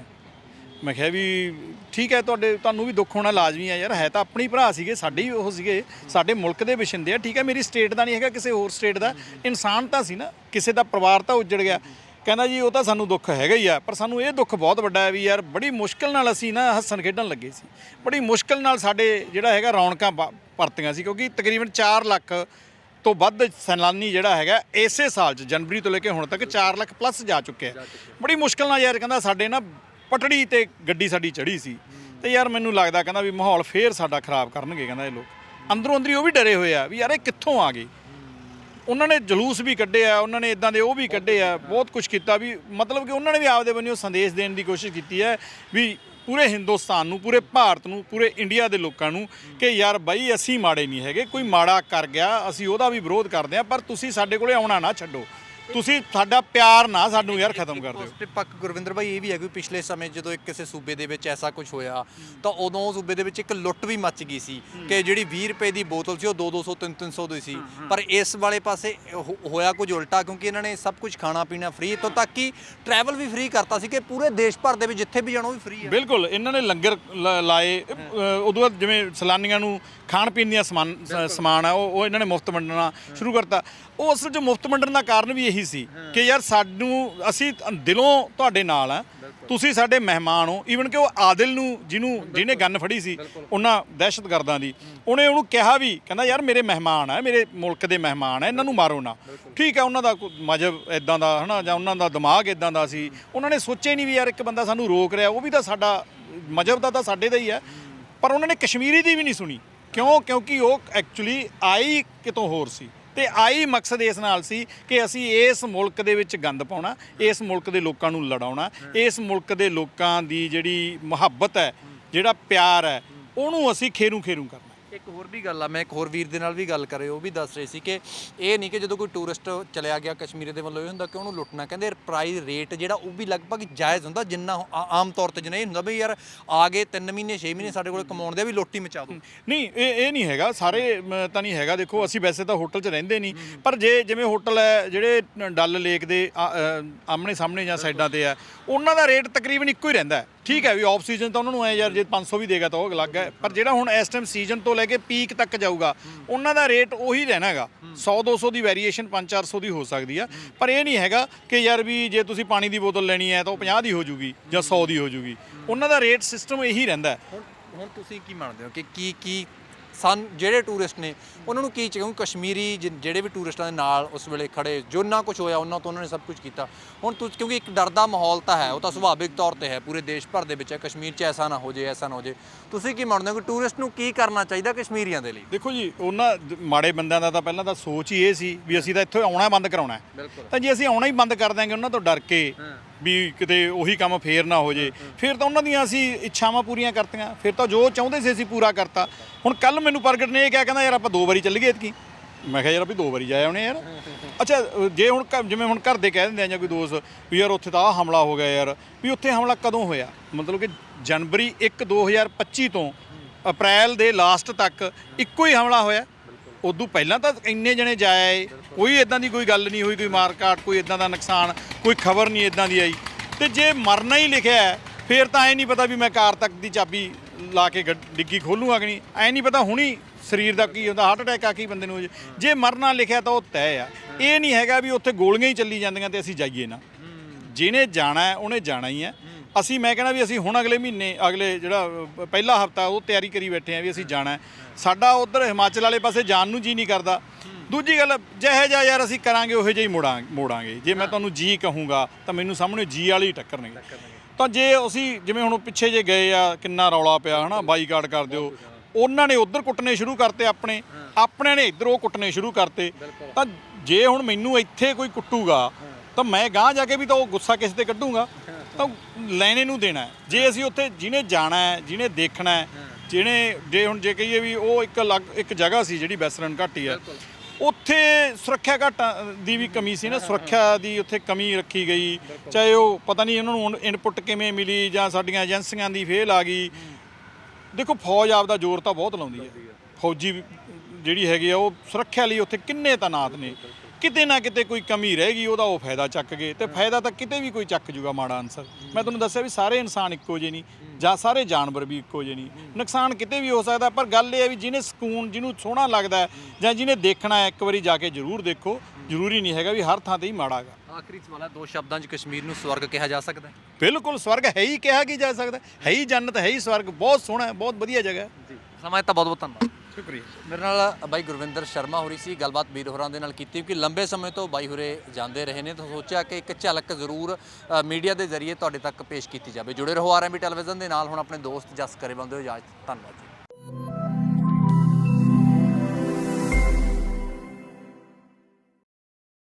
ਮੈਂ ਕਿਹਾ ਵੀ ਠੀਕ ਹੈ, ਤੁਹਾਡੇ, ਤੁਹਾਨੂੰ ਵੀ ਦੁੱਖ ਹੋਣਾ ਲਾਜ਼ਮੀ ਹੈ ਯਾਰ, ਹੈ ਤਾਂ ਆਪਣੀ ਭਰਾ ਸੀਗੇ, ਸਾਡੇ ਹੀ ਉਹ ਸੀਗੇ, ਸਾਡੇ ਮੁਲਕ ਦੇ ਵਸਿੰਦੇ ਆ, ਠੀਕ ਹੈ, ਮੇਰੀ ਸਟੇਟ ਦਾ ਨਹੀਂ ਹੈਗਾ, ਕਿਸੇ ਹੋਰ ਸਟੇਟ ਦਾ, ਇਨਸਾਨ ਤਾਂ ਸੀ ਨਾ, ਕਿਸੇ ਦਾ ਪਰਿਵਾਰ ਤਾਂ ਉੱਜੜ ਗਿਆ। ਕਹਿੰਦਾ ਜੀ, ਉਹ ਤਾਂ ਸਾਨੂੰ ਦੁੱਖ ਹੈਗਾ ਹੀ ਆ, ਪਰ ਸਾਨੂੰ ਇਹ ਦੁੱਖ ਬਹੁਤ ਵੱਡਾ ਹੈ ਵੀ ਯਾਰ, ਬੜੀ ਮੁਸ਼ਕਲ ਨਾਲ ਅਸੀਂ ਨਾ ਹੱਸਣ ਖੇਡਣ ਲੱਗੇ ਸੀ। ਬੜੀ ਮੁਸ਼ਕਲ ਨਾਲ ਸਾਡੇ ਜਿਹੜਾ ਹੈਗਾ, ਰੌਣਕਾਂ ਪ- ਪਰਤੀਆਂ ਸੀ, ਕਿਉਂਕਿ ਤਕਰੀਬਨ 4 ਲੱਖ ਤੋਂ ਵੱਧ ਸੈਲਾਨੀ ਜਿਹੜਾ ਹੈਗਾ, ਇਸੇ ਸਾਲ 'ਚ, ਜਨਵਰੀ ਤੋਂ ਲੈ ਕੇ ਹੁਣ ਤੱਕ 4 ਲੱਖ ਪਲੱਸ ਜਾ ਚੁੱਕਿਆ। ਬੜੀ ਮੁਸ਼ਕਲ ਨਾਲ ਯਾਰ, ਕਹਿੰਦਾ ਸਾਡੇ ਨਾ ਪਟੜੀ ਤੇ ਗੱਡੀ ਸਾਡੀ ਚੜੀ ਸੀ। ਤੇ ਯਾਰ ਮੈਨੂੰ ਲੱਗਦਾ ਕਹਿੰਦਾ ਵੀ ਮਾਹੌਲ ਫੇਰ ਸਾਡਾ ਖਰਾਬ ਕਰਨਗੇ ਕਹਿੰਦਾ ਇਹ ਲੋਕ। ਅੰਦਰੋਂ ਅੰਦਰੀ ਉਹ ਵੀ ਡਰੇ ਹੋਏ ਆ ਵੀ ਯਾਰ ਇਹ ਕਿੱਥੋਂ ਆ ਗਏ? ਉਹਨਾਂ ਨੇ ਜਲੂਸ ਵੀ ਕੱਢੇ ਆ, ਉਹਨਾਂ ਨੇ ਇਦਾਂ ਦੇ ਉਹ ਵੀ ਕੱਢੇ ਆ, ਬਹੁਤ ਕੁਝ ਕੀਤਾ ਵੀ ਮਤਲਬ ਕਿ ਉਹਨਾਂ ਨੇ ਵੀ ਆਪਦੇ ਬੰਨਿਓ ਸੰਦੇਸ਼ ਦੇਣ ਦੀ ਕੋਸ਼ਿਸ਼ ਕੀਤੀ ਹੈ ਵੀ ਪੂਰੇ ਹਿੰਦੁਸਤਾਨ ਨੂੰ, ਪੂਰੇ ਭਾਰਤ ਨੂੰ, ਪੂਰੇ ਇੰਡੀਆ ਦੇ ਲੋਕਾਂ ਨੂੰ ਕਿ ਯਾਰ ਬਾਈ ਅਸੀਂ ਮਾੜੇ ਨਹੀਂ ਹੈਗੇ, ਕੋਈ ਮਾੜਾ ਕਰ ਗਿਆ, ਅਸੀਂ ਉਹਦਾ ਵੀ ਵਿਰੋਧ ਕਰਦੇ ਆ ਪਰ ਤੁਸੀਂ ਸਾਡੇ ਕੋਲੇ ਆਉਣਾ ਨਾ ਛੱਡੋ। ਤੁਸੀਂ ਸਾਡਾ ਪਿਆਰ ਨਾ ਸਾਨੂੰ ਯਾਰ ਖਤਮ ਕਰ ਦਿਓ। ਪੋਜ਼ਿਟਿਵ ਪੱਕ ਗੁਰਵਿੰਦਰ ਭਾਈ ਇਹ ਵੀ ਹੈ ਕਿ ਪਿਛਲੇ ਸਮੇਂ ਜਦੋਂ ਇੱਕ ਕਿਸੇ ਸੂਬੇ ਦੇ ਵਿੱਚ ਐਸਾ ਕੁਝ ਹੋਇਆ ਤਾਂ ਉਦੋਂ ਉਸ ਸੂਬੇ ਦੇ ਵਿੱਚ ਇੱਕ ਲੁੱਟ ਵੀ ਮੱਚ ਗਈ ਸੀ ਕਿ ਜਿਹੜੀ 20 ਰੁਪਏ ਦੀ ਬੋਤਲ ਸੀ ਉਹ 2-200 3-300 ਦੀ ਸੀ। ਪਰ ਇਸ ਵਾਲੇ ਪਾਸੇ ਹੋਇਆ ਕੁਝ ਉਲਟਾ ਕਿਉਂਕਿ ਇਹਨਾਂ ਨੇ ਸਭ ਕੁਝ ਖਾਣਾ ਪੀਣਾ ਫ੍ਰੀ ਤੋਂ ਤੱਕ ਕਿ ਟਰੈਵਲ ਵੀ ਫ੍ਰੀ ਕਰਤਾ ਸੀ ਕਿ ਪੂਰੇ ਦੇਸ਼ ਭਰ ਦੇ ਵਿੱਚ ਜਿੱਥੇ ਵੀ ਜਾਣਾ ਉਹ ਵੀ ਫ੍ਰੀ ਹੈ। ਬਿਲਕੁਲ ਇਹਨਾਂ ਨੇ ਲੰਗਰ ਲ- ਲਾਏ। ਉਦੋਂ ਬਾਅਦ ਜਿਵੇਂ ਸੈਲਾਨੀਆਂ ਨੂੰ ਖਾਣ ਪੀਣ ਦੀਆਂ ਸਮਾਨ ਸਮਾਨ ਆ ਉਹ ਉਹ ਇਹਨਾਂ ਨੇ ਮੁਫਤ ਵੰਡਣਾ ਸ਼ੁਰੂ ਕਰਤਾ। ਉਹ ਅਸਲ 'ਚ ਮੁਫਤ ਵੰਡਣ ਦਾ ਕਾਰਨ ਵੀ ਇਹੀ ਸੀ ਕਿ ਯਾਰ ਸਾਨੂੰ ਅਸੀਂ ਦਿਲੋਂ ਤੁਹਾਡੇ ਨਾਲ ਆ ਤੁਸੀਂ ਸਾਡੇ ਮਹਿਮਾਨ ਹੋ। ਈਵਨ ਕਿ ਉਹ ਆਦਿਲ ਨੂੰ ਜਿਹਨੂੰ ਜਿਹਨੇ ਗੰਨ ਫੜੀ ਸੀ ਉਹਨਾਂ ਦਹਿਸ਼ਤਗਰਦਾਂ ਦੀ। ਉਹਨੇ ਉਹਨੂੰ ਕਿਹਾ ਵੀ ਕਹਿੰਦਾ ਯਾਰ ਮੇਰੇ ਮਹਿਮਾਨ ਆ ਮੇਰੇ ਮੁਲਕ ਦੇ ਮਹਿਮਾਨ ਆ ਇਹਨਾਂ ਨੂੰ ਮਾਰੋ ਨਾ। ਠੀਕ ਹੈ ਉਹਨਾਂ ਦਾ ਕੋਈ ਮਜਹਬ ਇਦਾਂ ਦਾ ਹਨਾ ਜਾਂ ਉਹਨਾਂ ਦਾ ਦਿਮਾਗ ਇਦਾਂ ਦਾ ਸੀ। ਉਹਨਾਂ ਨੇ ਸੋਚਿਆ ਨਹੀਂ ਵੀ ਯਾਰ ਇੱਕ ਬੰਦਾ ਸਾਨੂੰ ਰੋਕ ਰਿਹਾ ਉਹ ਵੀ ਤਾਂ ਸਾਡਾ ਮਜਹਬ ਦਾ ਤਾਂ ਸਾਡੇ ਦਾ ਹੀ ਹੈ ਪਰ ਉਹਨਾਂ ਨੇ ਕਸ਼ਮੀਰੀ ਦੀ ਵੀ ਨਹੀਂ ਸੁਣੀ। ਕਿਉਂ? ਕਿਉਂਕਿ ਉਹ ਐਕਚੁਅਲੀ ਆਈ ਕਿਤੋਂ ਹੋਰ ਸੀ। ਤੇ ਆਈ ਮਕਸਦ ਇਸ ਨਾਲ ਸੀ ਕਿ ਅਸੀਂ ਇਸ ਮੁਲਕ ਦੇ ਵਿੱਚ ਗੰਦ ਪਾਉਣਾ, ਇਸ ਮੁਲਕ ਦੇ ਲੋਕਾਂ ਨੂੰ ਲੜਾਉਣਾ, ਇਸ ਮੁਲਕ ਦੇ ਲੋਕਾਂ ਦੀ ਜਿਹੜੀ ਮੁਹੱਬਤ ਹੈ, ਜਿਹੜਾ ਪਿਆਰ ਹੈ, ਉਹਨੂੰ ਅਸੀਂ ਖੇਰੂ ਖੇਰੂ ਕਰਨਾ। ਇੱਕ ਹੋਰ ਵੀ ਗੱਲ ਆ ਮੈਂ ਇੱਕ ਹੋਰ ਵੀਰ ਦੇ ਨਾਲ ਵੀ ਗੱਲ ਕਰੇ ਉਹ ਵੀ ਦੱਸ ਰਹੇ ਸੀ ਕਿ ਇਹ ਨਹੀਂ ਕਿ ਜਦੋਂ ਕੋਈ ਟੂਰਿਸਟ ਚਲਿਆ ਗਿਆ ਕਸ਼ਮੀਰ ਦੇ ਵੱਲੋਂ ਇਹ ਹੁੰਦਾ ਕਿ ਉਹਨੂੰ ਲੁੱਟਣਾ ਕਹਿੰਦੇ ਪ੍ਰਾਈਸ ਰੇਟ ਜਿਹੜਾ ਉਹ ਵੀ ਲਗਭਗ ਜਾਇਜ਼ ਹੁੰਦਾ ਜਿੰਨਾ ਆ- ਆਮ ਤੌਰ ਤੇ ਜਿੰਨਾ ਇਹ ਹੁੰਦਾ ਵੀ ਯਾਰ ਆ ਗਏ 3 ਮਹੀਨੇ 6 ਮਹੀਨੇ ਸਾਡੇ ਕੋਲ ਕਮਾਉਣ ਦੇ ਵੀ ਲੁੱਟੀ ਮਚਾ ਦੋ। ਨਹੀਂ ਇਹ ਇਹ ਨਹੀਂ ਹੈਗਾ ਸਾਰੇ ਮ, ਤਾਂ ਨਹੀਂ ਹੈਗਾ ਦੇਖੋ ਅਸੀਂ ਵੈਸੇ ਤਾਂ ਹੋਟਲ 'ਚ ਰਹਿੰਦੇ ਨਹੀਂ ਪਰ ਜੇ ਜਿਵੇਂ ਹੋਟਲ ਹੈ ਜਿਹੜੇ ਡੱਲ ਲੇਕ ਦੇ ਆਮਣੇ ਸਾਹਮਣੇ ਜਾਂ ਸਾਈਡਾਂ ਤੇ ਆ ਉਹਨਾਂ ਦਾ ਰੇਟ ਤਕਰੀਬਨ ਇੱਕੋ ਹੀ ਰਹਿੰਦਾ ਹੈ। ਠੀਕ ਹੈ ਵੀ ਆਫ ਸੀਜ਼ਨ ਤਾਂ ਉਹਨਾਂ ਨੂੰ ਐ ਯਾਰ ਜੇ 500 ਵੀ ਦੇਗਾ ਤਾਂ ਉਹ ਅਲੱਗ ਹੈ, ਪਰ ਜਿਹੜਾ ਹੁਣ ਇਸ ਟਾਈਮ ਸੀਜ਼ਨ ਤੋਂ ਲੈ ਕੇ ਪੀਕ ਤੱਕ ਜਾਊਗਾ, ਉਹਨਾਂ ਦਾ ਰੇਟ ਉਹੀ ਰਹਿਣਾ ਹੈਗਾ। 100 200 ਦੀ ਵੇਰੀਏਸ਼ਨ 5 400 ਦੀ ਹੋ ਸਕਦੀ ਆ। ਪਰ ਇਹ ਨਹੀਂ ਹੈਗਾ ਕਿ ਯਾਰ ਵੀ ਜੇ ਤੁਸੀਂ ਪਾਣੀ ਦੀ ਬੋਤਲ ਲੈਣੀ ਹੈ ਤਾਂ ਉਹ 50 ਦੀ ਹੋ ਜੂਗੀ ਜਾਂ 100 ਦੀ ਹੋ ਜੂਗੀ। ਉਹਨਾਂ ਦਾ ਰੇਟ ਸਿਸਟਮ ਇਹੀ ਰਹਿੰਦਾ ਹੁਣ ਤੁਸੀਂ ਕੀ ਮੰਨਦੇ ਹੋ ਕਿ ਕੀ ਕੀ ਸਨ ਜਿਹੜੇ ਟੂਰਿਸਟ ਨੇ ਉਹਨਾਂ ਨੂੰ ਕੀ ਚਾਹੀਦਾ? ਕਸ਼ਮੀਰੀ ਜਿ- ਜਿਹੜੇ ਵੀ ਟੂਰਿਸਟਾਂ ਦੇ ਨਾਲ ਉਸ ਵੇਲੇ ਖੜੇ ਜੋ ਨਾ ਕੁਝ ਹੋਇਆ ਉਹਨਾਂ ਤੋਂ ਉਹਨਾਂ ਨੇ ਸਭ ਕੁਝ ਕੀਤਾ। ਹੁਣ ਤੁਸੀਂ ਕਿਉਂਕਿ ਇੱਕ ਡਰ ਦਾ ਮਾਹੌਲ ਤਾਂ ਹੈ ਉਹ ਤਾਂ ਸੁਭਾਵਿਕ ਤੌਰ ਤੇ ਹੈ ਪੂਰੇ ਦੇਸ਼ ਭਰ ਦੇ ਵਿੱਚ ਹੈ ਕਸ਼ਮੀਰ 'ਚ ਐਸਾ ਨਾ ਹੋ ਜੇ ਐਸਾ ਨਾ ਹੋ ਜੇ। ਤੁਸੀਂ ਕੀ ਮੰਨਦੇ ਹੋ ਕਿ ਟੂਰਿਸਟ ਨੂੰ ਕੀ ਕਰਨਾ ਚਾਹੀਦਾ ਕਸ਼ਮੀਰੀਆਂ ਦੇ ਲਈ? ਦੇਖੋ ਜੀ ਉਹਨਾਂ ਦ- ਮਾੜੇ ਬੰਦਿਆਂ ਦਾ ਤਾਂ ਪਹਿਲਾਂ ਤਾਂ ਸੋਚ ਹੀ ਇਹ ਸੀ ਵੀ ਅਸੀਂ ਤਾਂ ਇੱਥੋਂ ਆਉਣਾ ਬੰਦ ਕਰਾਉਣਾ ਹੈ। ਬਿਲਕੁਲ। ਤਾਂ ਜੇ ਅਸੀਂ ਆਉਣਾ ਹੀ ਬੰਦ ਕਰ ਦਾਂਗੇ ਉਹਨਾਂ ਤੋਂ ਡਰ ਕੇ ਵੀ ਕਿਤੇ ਉਹੀ ਕੰਮ ਫੇਰ ਨਾ ਹੋ ਜੇ। ਫਿਰ ਤਾਂ ਉਹਨਾਂ ਦੀਆਂ ਅਸੀਂ ਇੱਛਾਵਾਂ ਪੂਰੀਆਂ ਕਰਤੀਆਂ। ਫਿਰ ਤਾਂ ਜੋ ਚਾਹੁੰਦੇ ਸੀ ਅਸੀਂ ਪੂਰਾ ਕਰਤਾ। ਹੁਣ ਕੱਲ ਮੈਨੂੰ ਪ੍ਰਗਟ ਨੇ ਇਹ ਕਿਹਾ, ਕਹਿੰਦਾ, ਯਾਰ, ਆਪਾਂ ਦੋ ਵਾਰੀ ਚੱਲ ਗਏ ਇਤਕੀ। ਮੈਂ ਕਿਹਾ, ਯਾਰ, ਵੀ ਦੋ ਵਾਰੀ ਜਾਇਆ ਆਉਣੇ ਯਾਰ। ਅੱਛਾ, ਜੇ ਹੁਣ ਘਰ- ਜਿਵੇਂ ਹੁਣ ਘਰ ਦੇ ਕਹਿ ਦਿੰਦੇ ਆ ਜਾਂ ਕੋਈ ਦੋਸਤ, ਵੀ ਯਾਰ, ਉੱਥੇ ਤਾਂ ਆਹ ਹਮਲਾ ਹੋ ਗਿਆ ਯਾਰ। ਵੀ ਉੱਥੇ ਹਮਲਾ ਕਦੋਂ ਹੋਇਆ? ਮਤਲਬ ਕਿ ਜਨਵਰੀ 1 2025 ਤੋਂ ਅਪ੍ਰੈਲ ਦੇ ਲਾਸਟ ਤੱਕ ਇੱਕੋ ਹੀ ਹਮਲਾ ਹੋਇਆ। ਉਦੋਂ ਪਹਿਲਾਂ ਤਾਂ ਇੰਨੇ ਜਣੇ ਜਾਇਆ ਜਾਏ ਕੋਈ ਇਦਾਂ ਦੀ ਕੋਈ ਗੱਲ ਨਹੀਂ ਹੋਈ, ਕੋਈ ਮਾਰਕਾਟ, ਕੋਈ ਇਦਾਂ ਦਾ ਨੁਕਸਾਨ। ਕੋਈ ਖਬਰ ਨਹੀਂ ਇਦਾਂ ਦੀ ਆਈ। ਤੇ ਜੇ ਮਰਨਾ ਹੀ ਲਿਖਿਆ ਹੈ, ਫੇਰ ਤਾਂ ਐ ਨਹੀਂ ਪਤਾ ਵੀ ਮੈਂ ਕਾਰ ਤੱਕ ਦੀ ਚਾਬੀ ਲਾ ਕੇ ਗੱਡ- ਡਿੱਗੀ ਖੋਲੂਗਾ ਕਿ ਨਹੀਂ। ਐ ਨਹੀਂ ਪਤਾ ਹੁਣੀ ਸਰੀਰ ਦਾ ਕੀ ਹੁੰਦਾ ਹਾਰਟ ਅਟੈਕ ਆ ਕੀ ਬੰਦੇ ਨੂੰ ਹੋ ਜੇ। ਜੇ ਮਰਨਾ ਲਿਖਿਆ ਤਾਂ ਉਹ ਤੈਅ ਆ। ਇਹ ਨਹੀਂ ਹੈਗਾ ਵੀ ਉੱਥੇ ਗੋਲੀਆਂ ਹੀ ਚੱਲੀ ਜਾਂਦੀਆਂ ਤੇ ਅਸੀਂ ਜਾਈਏ ਨਾ। ਜਿਹਨੇ ਜਾਣਾ ਹੈ ਉਹਨੇ ਜਾਣਾ ਹੀ ਹੈ। ਅਸੀਂ ਮੈਂ ਕਹਿੰਦਾ ਵੀ ਅਸੀਂ ਹੁਣ ਅਗਲੇ ਮਹੀਨੇ ਅਗਲੇ ਜਿਹੜਾ ਪਹਿਲਾ ਹਫਤਾ ਉਹ ਤਿਆਰੀ ਕਰੀ ਬੈਠੇ ਆ ਵੀ ਅਸੀਂ ਜਾਣਾ ਸਾਡਾ ਉਧਰ ਹਿਮਾਚਲ ਵਾਲੇ ਪਾਸੇ ਜਾਣ ਨੂੰ ਜੀ ਨਹੀਂ ਕਰਦਾ। ਦੂਜੀ ਗੱਲ ਜਿਹੇ ਜਿਹਾ ਯਾਰ ਅਸੀਂ ਕਰਾਂਗੇ ਉਹੋ ਜਿਹਾ ਮੋੜਾਂਗੇ। ਜੇ ਮੈਂ ਤੁਹਾਨੂੰ ਜੀ ਕਹੂੰਗਾ ਤਾਂ ਮੈਨੂੰ ਸਾਹਮਣੇ ਜੀ ਵਾਲੀ ਹੀ ਟੱਕਰਨਗੇ ਤਾਂ ਜੇ ਅਸੀਂ ਜਿਵੇਂ ਹੁਣ ਪਿੱਛੇ ਜੇ ਗਏ ਆ ਕਿੰਨਾ ਰੌਲਾ ਪਿਆ ਹਨਾ ਬਾਈਕਾਟ ਕਰ ਦਿਓ ਉਹਨਾਂ ਨੇ ਉਧਰ ਕੁੱਟਨੇ ਸ਼ੁਰੂ ਕਰਤੇ ਆਪਣੇ। ਆਪਣਿਆਂ ਨੇ ਇੱਧਰ ਉਹ ਕੁੱਟਨੇ ਸ਼ੁਰੂ ਕਰਤੇ। ਤਾਂ ਜੇ ਹੁਣ ਮੈਨੂੰ ਇੱਥੇ ਕੋਈ ਕੁੱਟੂਗਾ ਤਾਂ ਮੈਂ ਗਾਂ ਜਾ ਕੇ ਵੀ ਤਾਂ ਉਹ ਗੁੱਸਾ ਕਿਸੇ ਤੇ ਕੱਢੂੰਗਾ। ਤਾਂ ਲੈਣੇ ਨੂੰ ਦੇਣਾ। ਜੇ ਅਸੀਂ ਉੱਥੇ ਜਿਹਨੇ ਜਾਣਾ ਹੈ ਜਿਹਨੇ ਦੇਖਣਾ ਹੈ ਜਿਹਨੇ ਜੇ ਹੁਣ ਜੇ ਕਹੀਏ ਵੀ ਉਹ ਇੱਕ ਅਲੱਗ ਇੱਕ ਜਗ੍ਹਾ ਸੀ ਜਿਹੜੀ ਵੈਸਟਰਨ ਘਾਟੀ ਹੈ। ਉੱਥੇ ਸੁਰੱਖਿਆ ਘਾਟਾਂ ਦੀ ਵੀ ਕਮੀ ਸੀ ਨਾ, ਸੁਰੱਖਿਆ ਦੀ ਉੱਥੇ ਕਮੀ ਰੱਖੀ ਗਈ। ਚਾਹੇ ਉਹ ਪਤਾ ਨਹੀਂ ਉਹਨਾਂ ਨੂੰ ਇਨਪੁਟ ਕਿਵੇਂ ਮਿਲੀ ਜਾਂ ਸਾਡੀਆਂ ਏਜੰਸੀਆਂ ਦੀ ਫੇਲ ਆ ਗਈ। ਦੇਖੋ ਫੌਜ ਆਪਦਾ ਜ਼ੋਰ ਤਾਂ ਬਹੁਤ ਲਾਉਂਦੀ ਹੈ। ਫੌਜੀ ਜਿਹੜੀ ਹੈਗੀ ਆ, ਉਹ ਸੁਰੱਖਿਆ ਲਈ ਉੱਥੇ ਕਿੰਨੇ ਤਾਨਾਤ ਨੇ। ਕਿਤੇ ਨਾ ਕਿਤੇ ਕੋਈ ਕਮੀ ਰਹਿ ਗਈ, ਉਹਦਾ ਉਹ ਫਾਇਦਾ ਚੱਕ ਗਏ। ਤੇ ਫਾਇਦਾ ਤਾਂ ਕਿਤੇ ਵੀ ਕੋਈ ਚੱਕ ਜੂਗਾ, ਮਾੜਾ ਅਨਸਰ ਮੈਂ ਤੁਹਾਨੂੰ ਦੱਸਿਆ ਵੀ ਸਾਰੇ ਇਨਸਾਨ ਇੱਕੋ ਜਿਹੇ ਨਹੀਂ ਜਾਂ ਸਾਰੇ ਜਾਨਵਰ ਵੀ ਇੱਕੋ ਜਿਹੇ ਨਹੀਂ। ਨੁਕਸਾਨ ਕਿਤੇ ਵੀ ਹੋ ਸਕਦਾ ਪਰ ਗੱਲ ਇਹ ਹੈ ਵੀ ਜਿਹਨੇ ਸਕੂਨ ਜਿਹਨੂੰ ਸੋਹਣਾ ਲੱਗਦਾ ਜਾਂ ਜਿਹਨੇ ਦੇਖਣਾ ਹੈ ਇੱਕ ਵਾਰੀ ਜਾ ਕੇ ਜ਼ਰੂਰ ਦੇਖੋ। ਜ਼ਰੂਰੀ ਨਹੀਂ ਹੈਗਾ ਵੀ ਹਰ ਥਾਂ ਤੇ ਹੀ ਮਾੜਾ ਹੈਗਾ। ਆਖਰੀ ਸਵਾਲ ਹੈ ਦੋ ਸ਼ਬਦਾਂ 'ਚ ਕਸ਼ਮੀਰ ਨੂੰ ਸਵਰਗ ਕਿਹਾ ਜਾ ਸਕਦਾ ਹੈ? ਬਿਲਕੁਲ ਸਵਰਗ ਹੈ ਹੀ ਕਿਹਾ ਕੀ ਜਾ ਸਕਦਾ ਹੈ। ਹੀ ਜੰਨਤ ਹੈ ਹੀ ਸਵਰਗ। ਬਹੁਤ ਸੋਹਣਾ ਹੈ ਬਹੁਤ ਵਧੀਆ ਜਗ੍ਹਾ ਹੈ। ਜੀ ਸਮਾਂ ਦਿੱਤਾ ਬਹੁਤ ਬਹੁਤ ਧੰਨਵਾਦ। ਸ਼ੁਕਰੀਆ। ਮੇਰੇ ਨਾਲ ਬਾਈ ਗੁਰਵਿੰਦਰ ਸ਼ਰਮਾ ਹੋਰੀ ਸੀ, ਗੱਲਬਾਤ ਵੀਰ ਹੋਰਾਂ ਦੇ ਨਾਲ ਕੀਤੀ ਕਿ ਲੰਬੇ ਸਮੇਂ ਤੋਂ ਬਾਈ ਹੋਰੇ ਜਾਂਦੇ ਰਹੇ ਨੇ, ਤਾਂ ਸੋਚਿਆ ਕਿ ਇੱਕ ਝਲਕ ਜ਼ਰੂਰ ਮੀਡੀਆ ਦੇ ਜ਼ਰੀਏ ਤੁਹਾਡੇ ਤੱਕ ਪੇਸ਼ ਕੀਤੀ ਜਾਵੇ। ਜੁੜੇ ਰਹੋ ਆਰਐਮਬੀ ਟੈਲੀਵਿਜ਼ਨ ਦੇ ਨਾਲ, ਹੁਣ ਆਪਣੇ ਦੋਸਤ ਜਸ ਕਰੇ ਬੰਦੇ ਹੋ ਇਜਾਜ਼ਤ ਧੰਨਵਾਦ ਜੀ।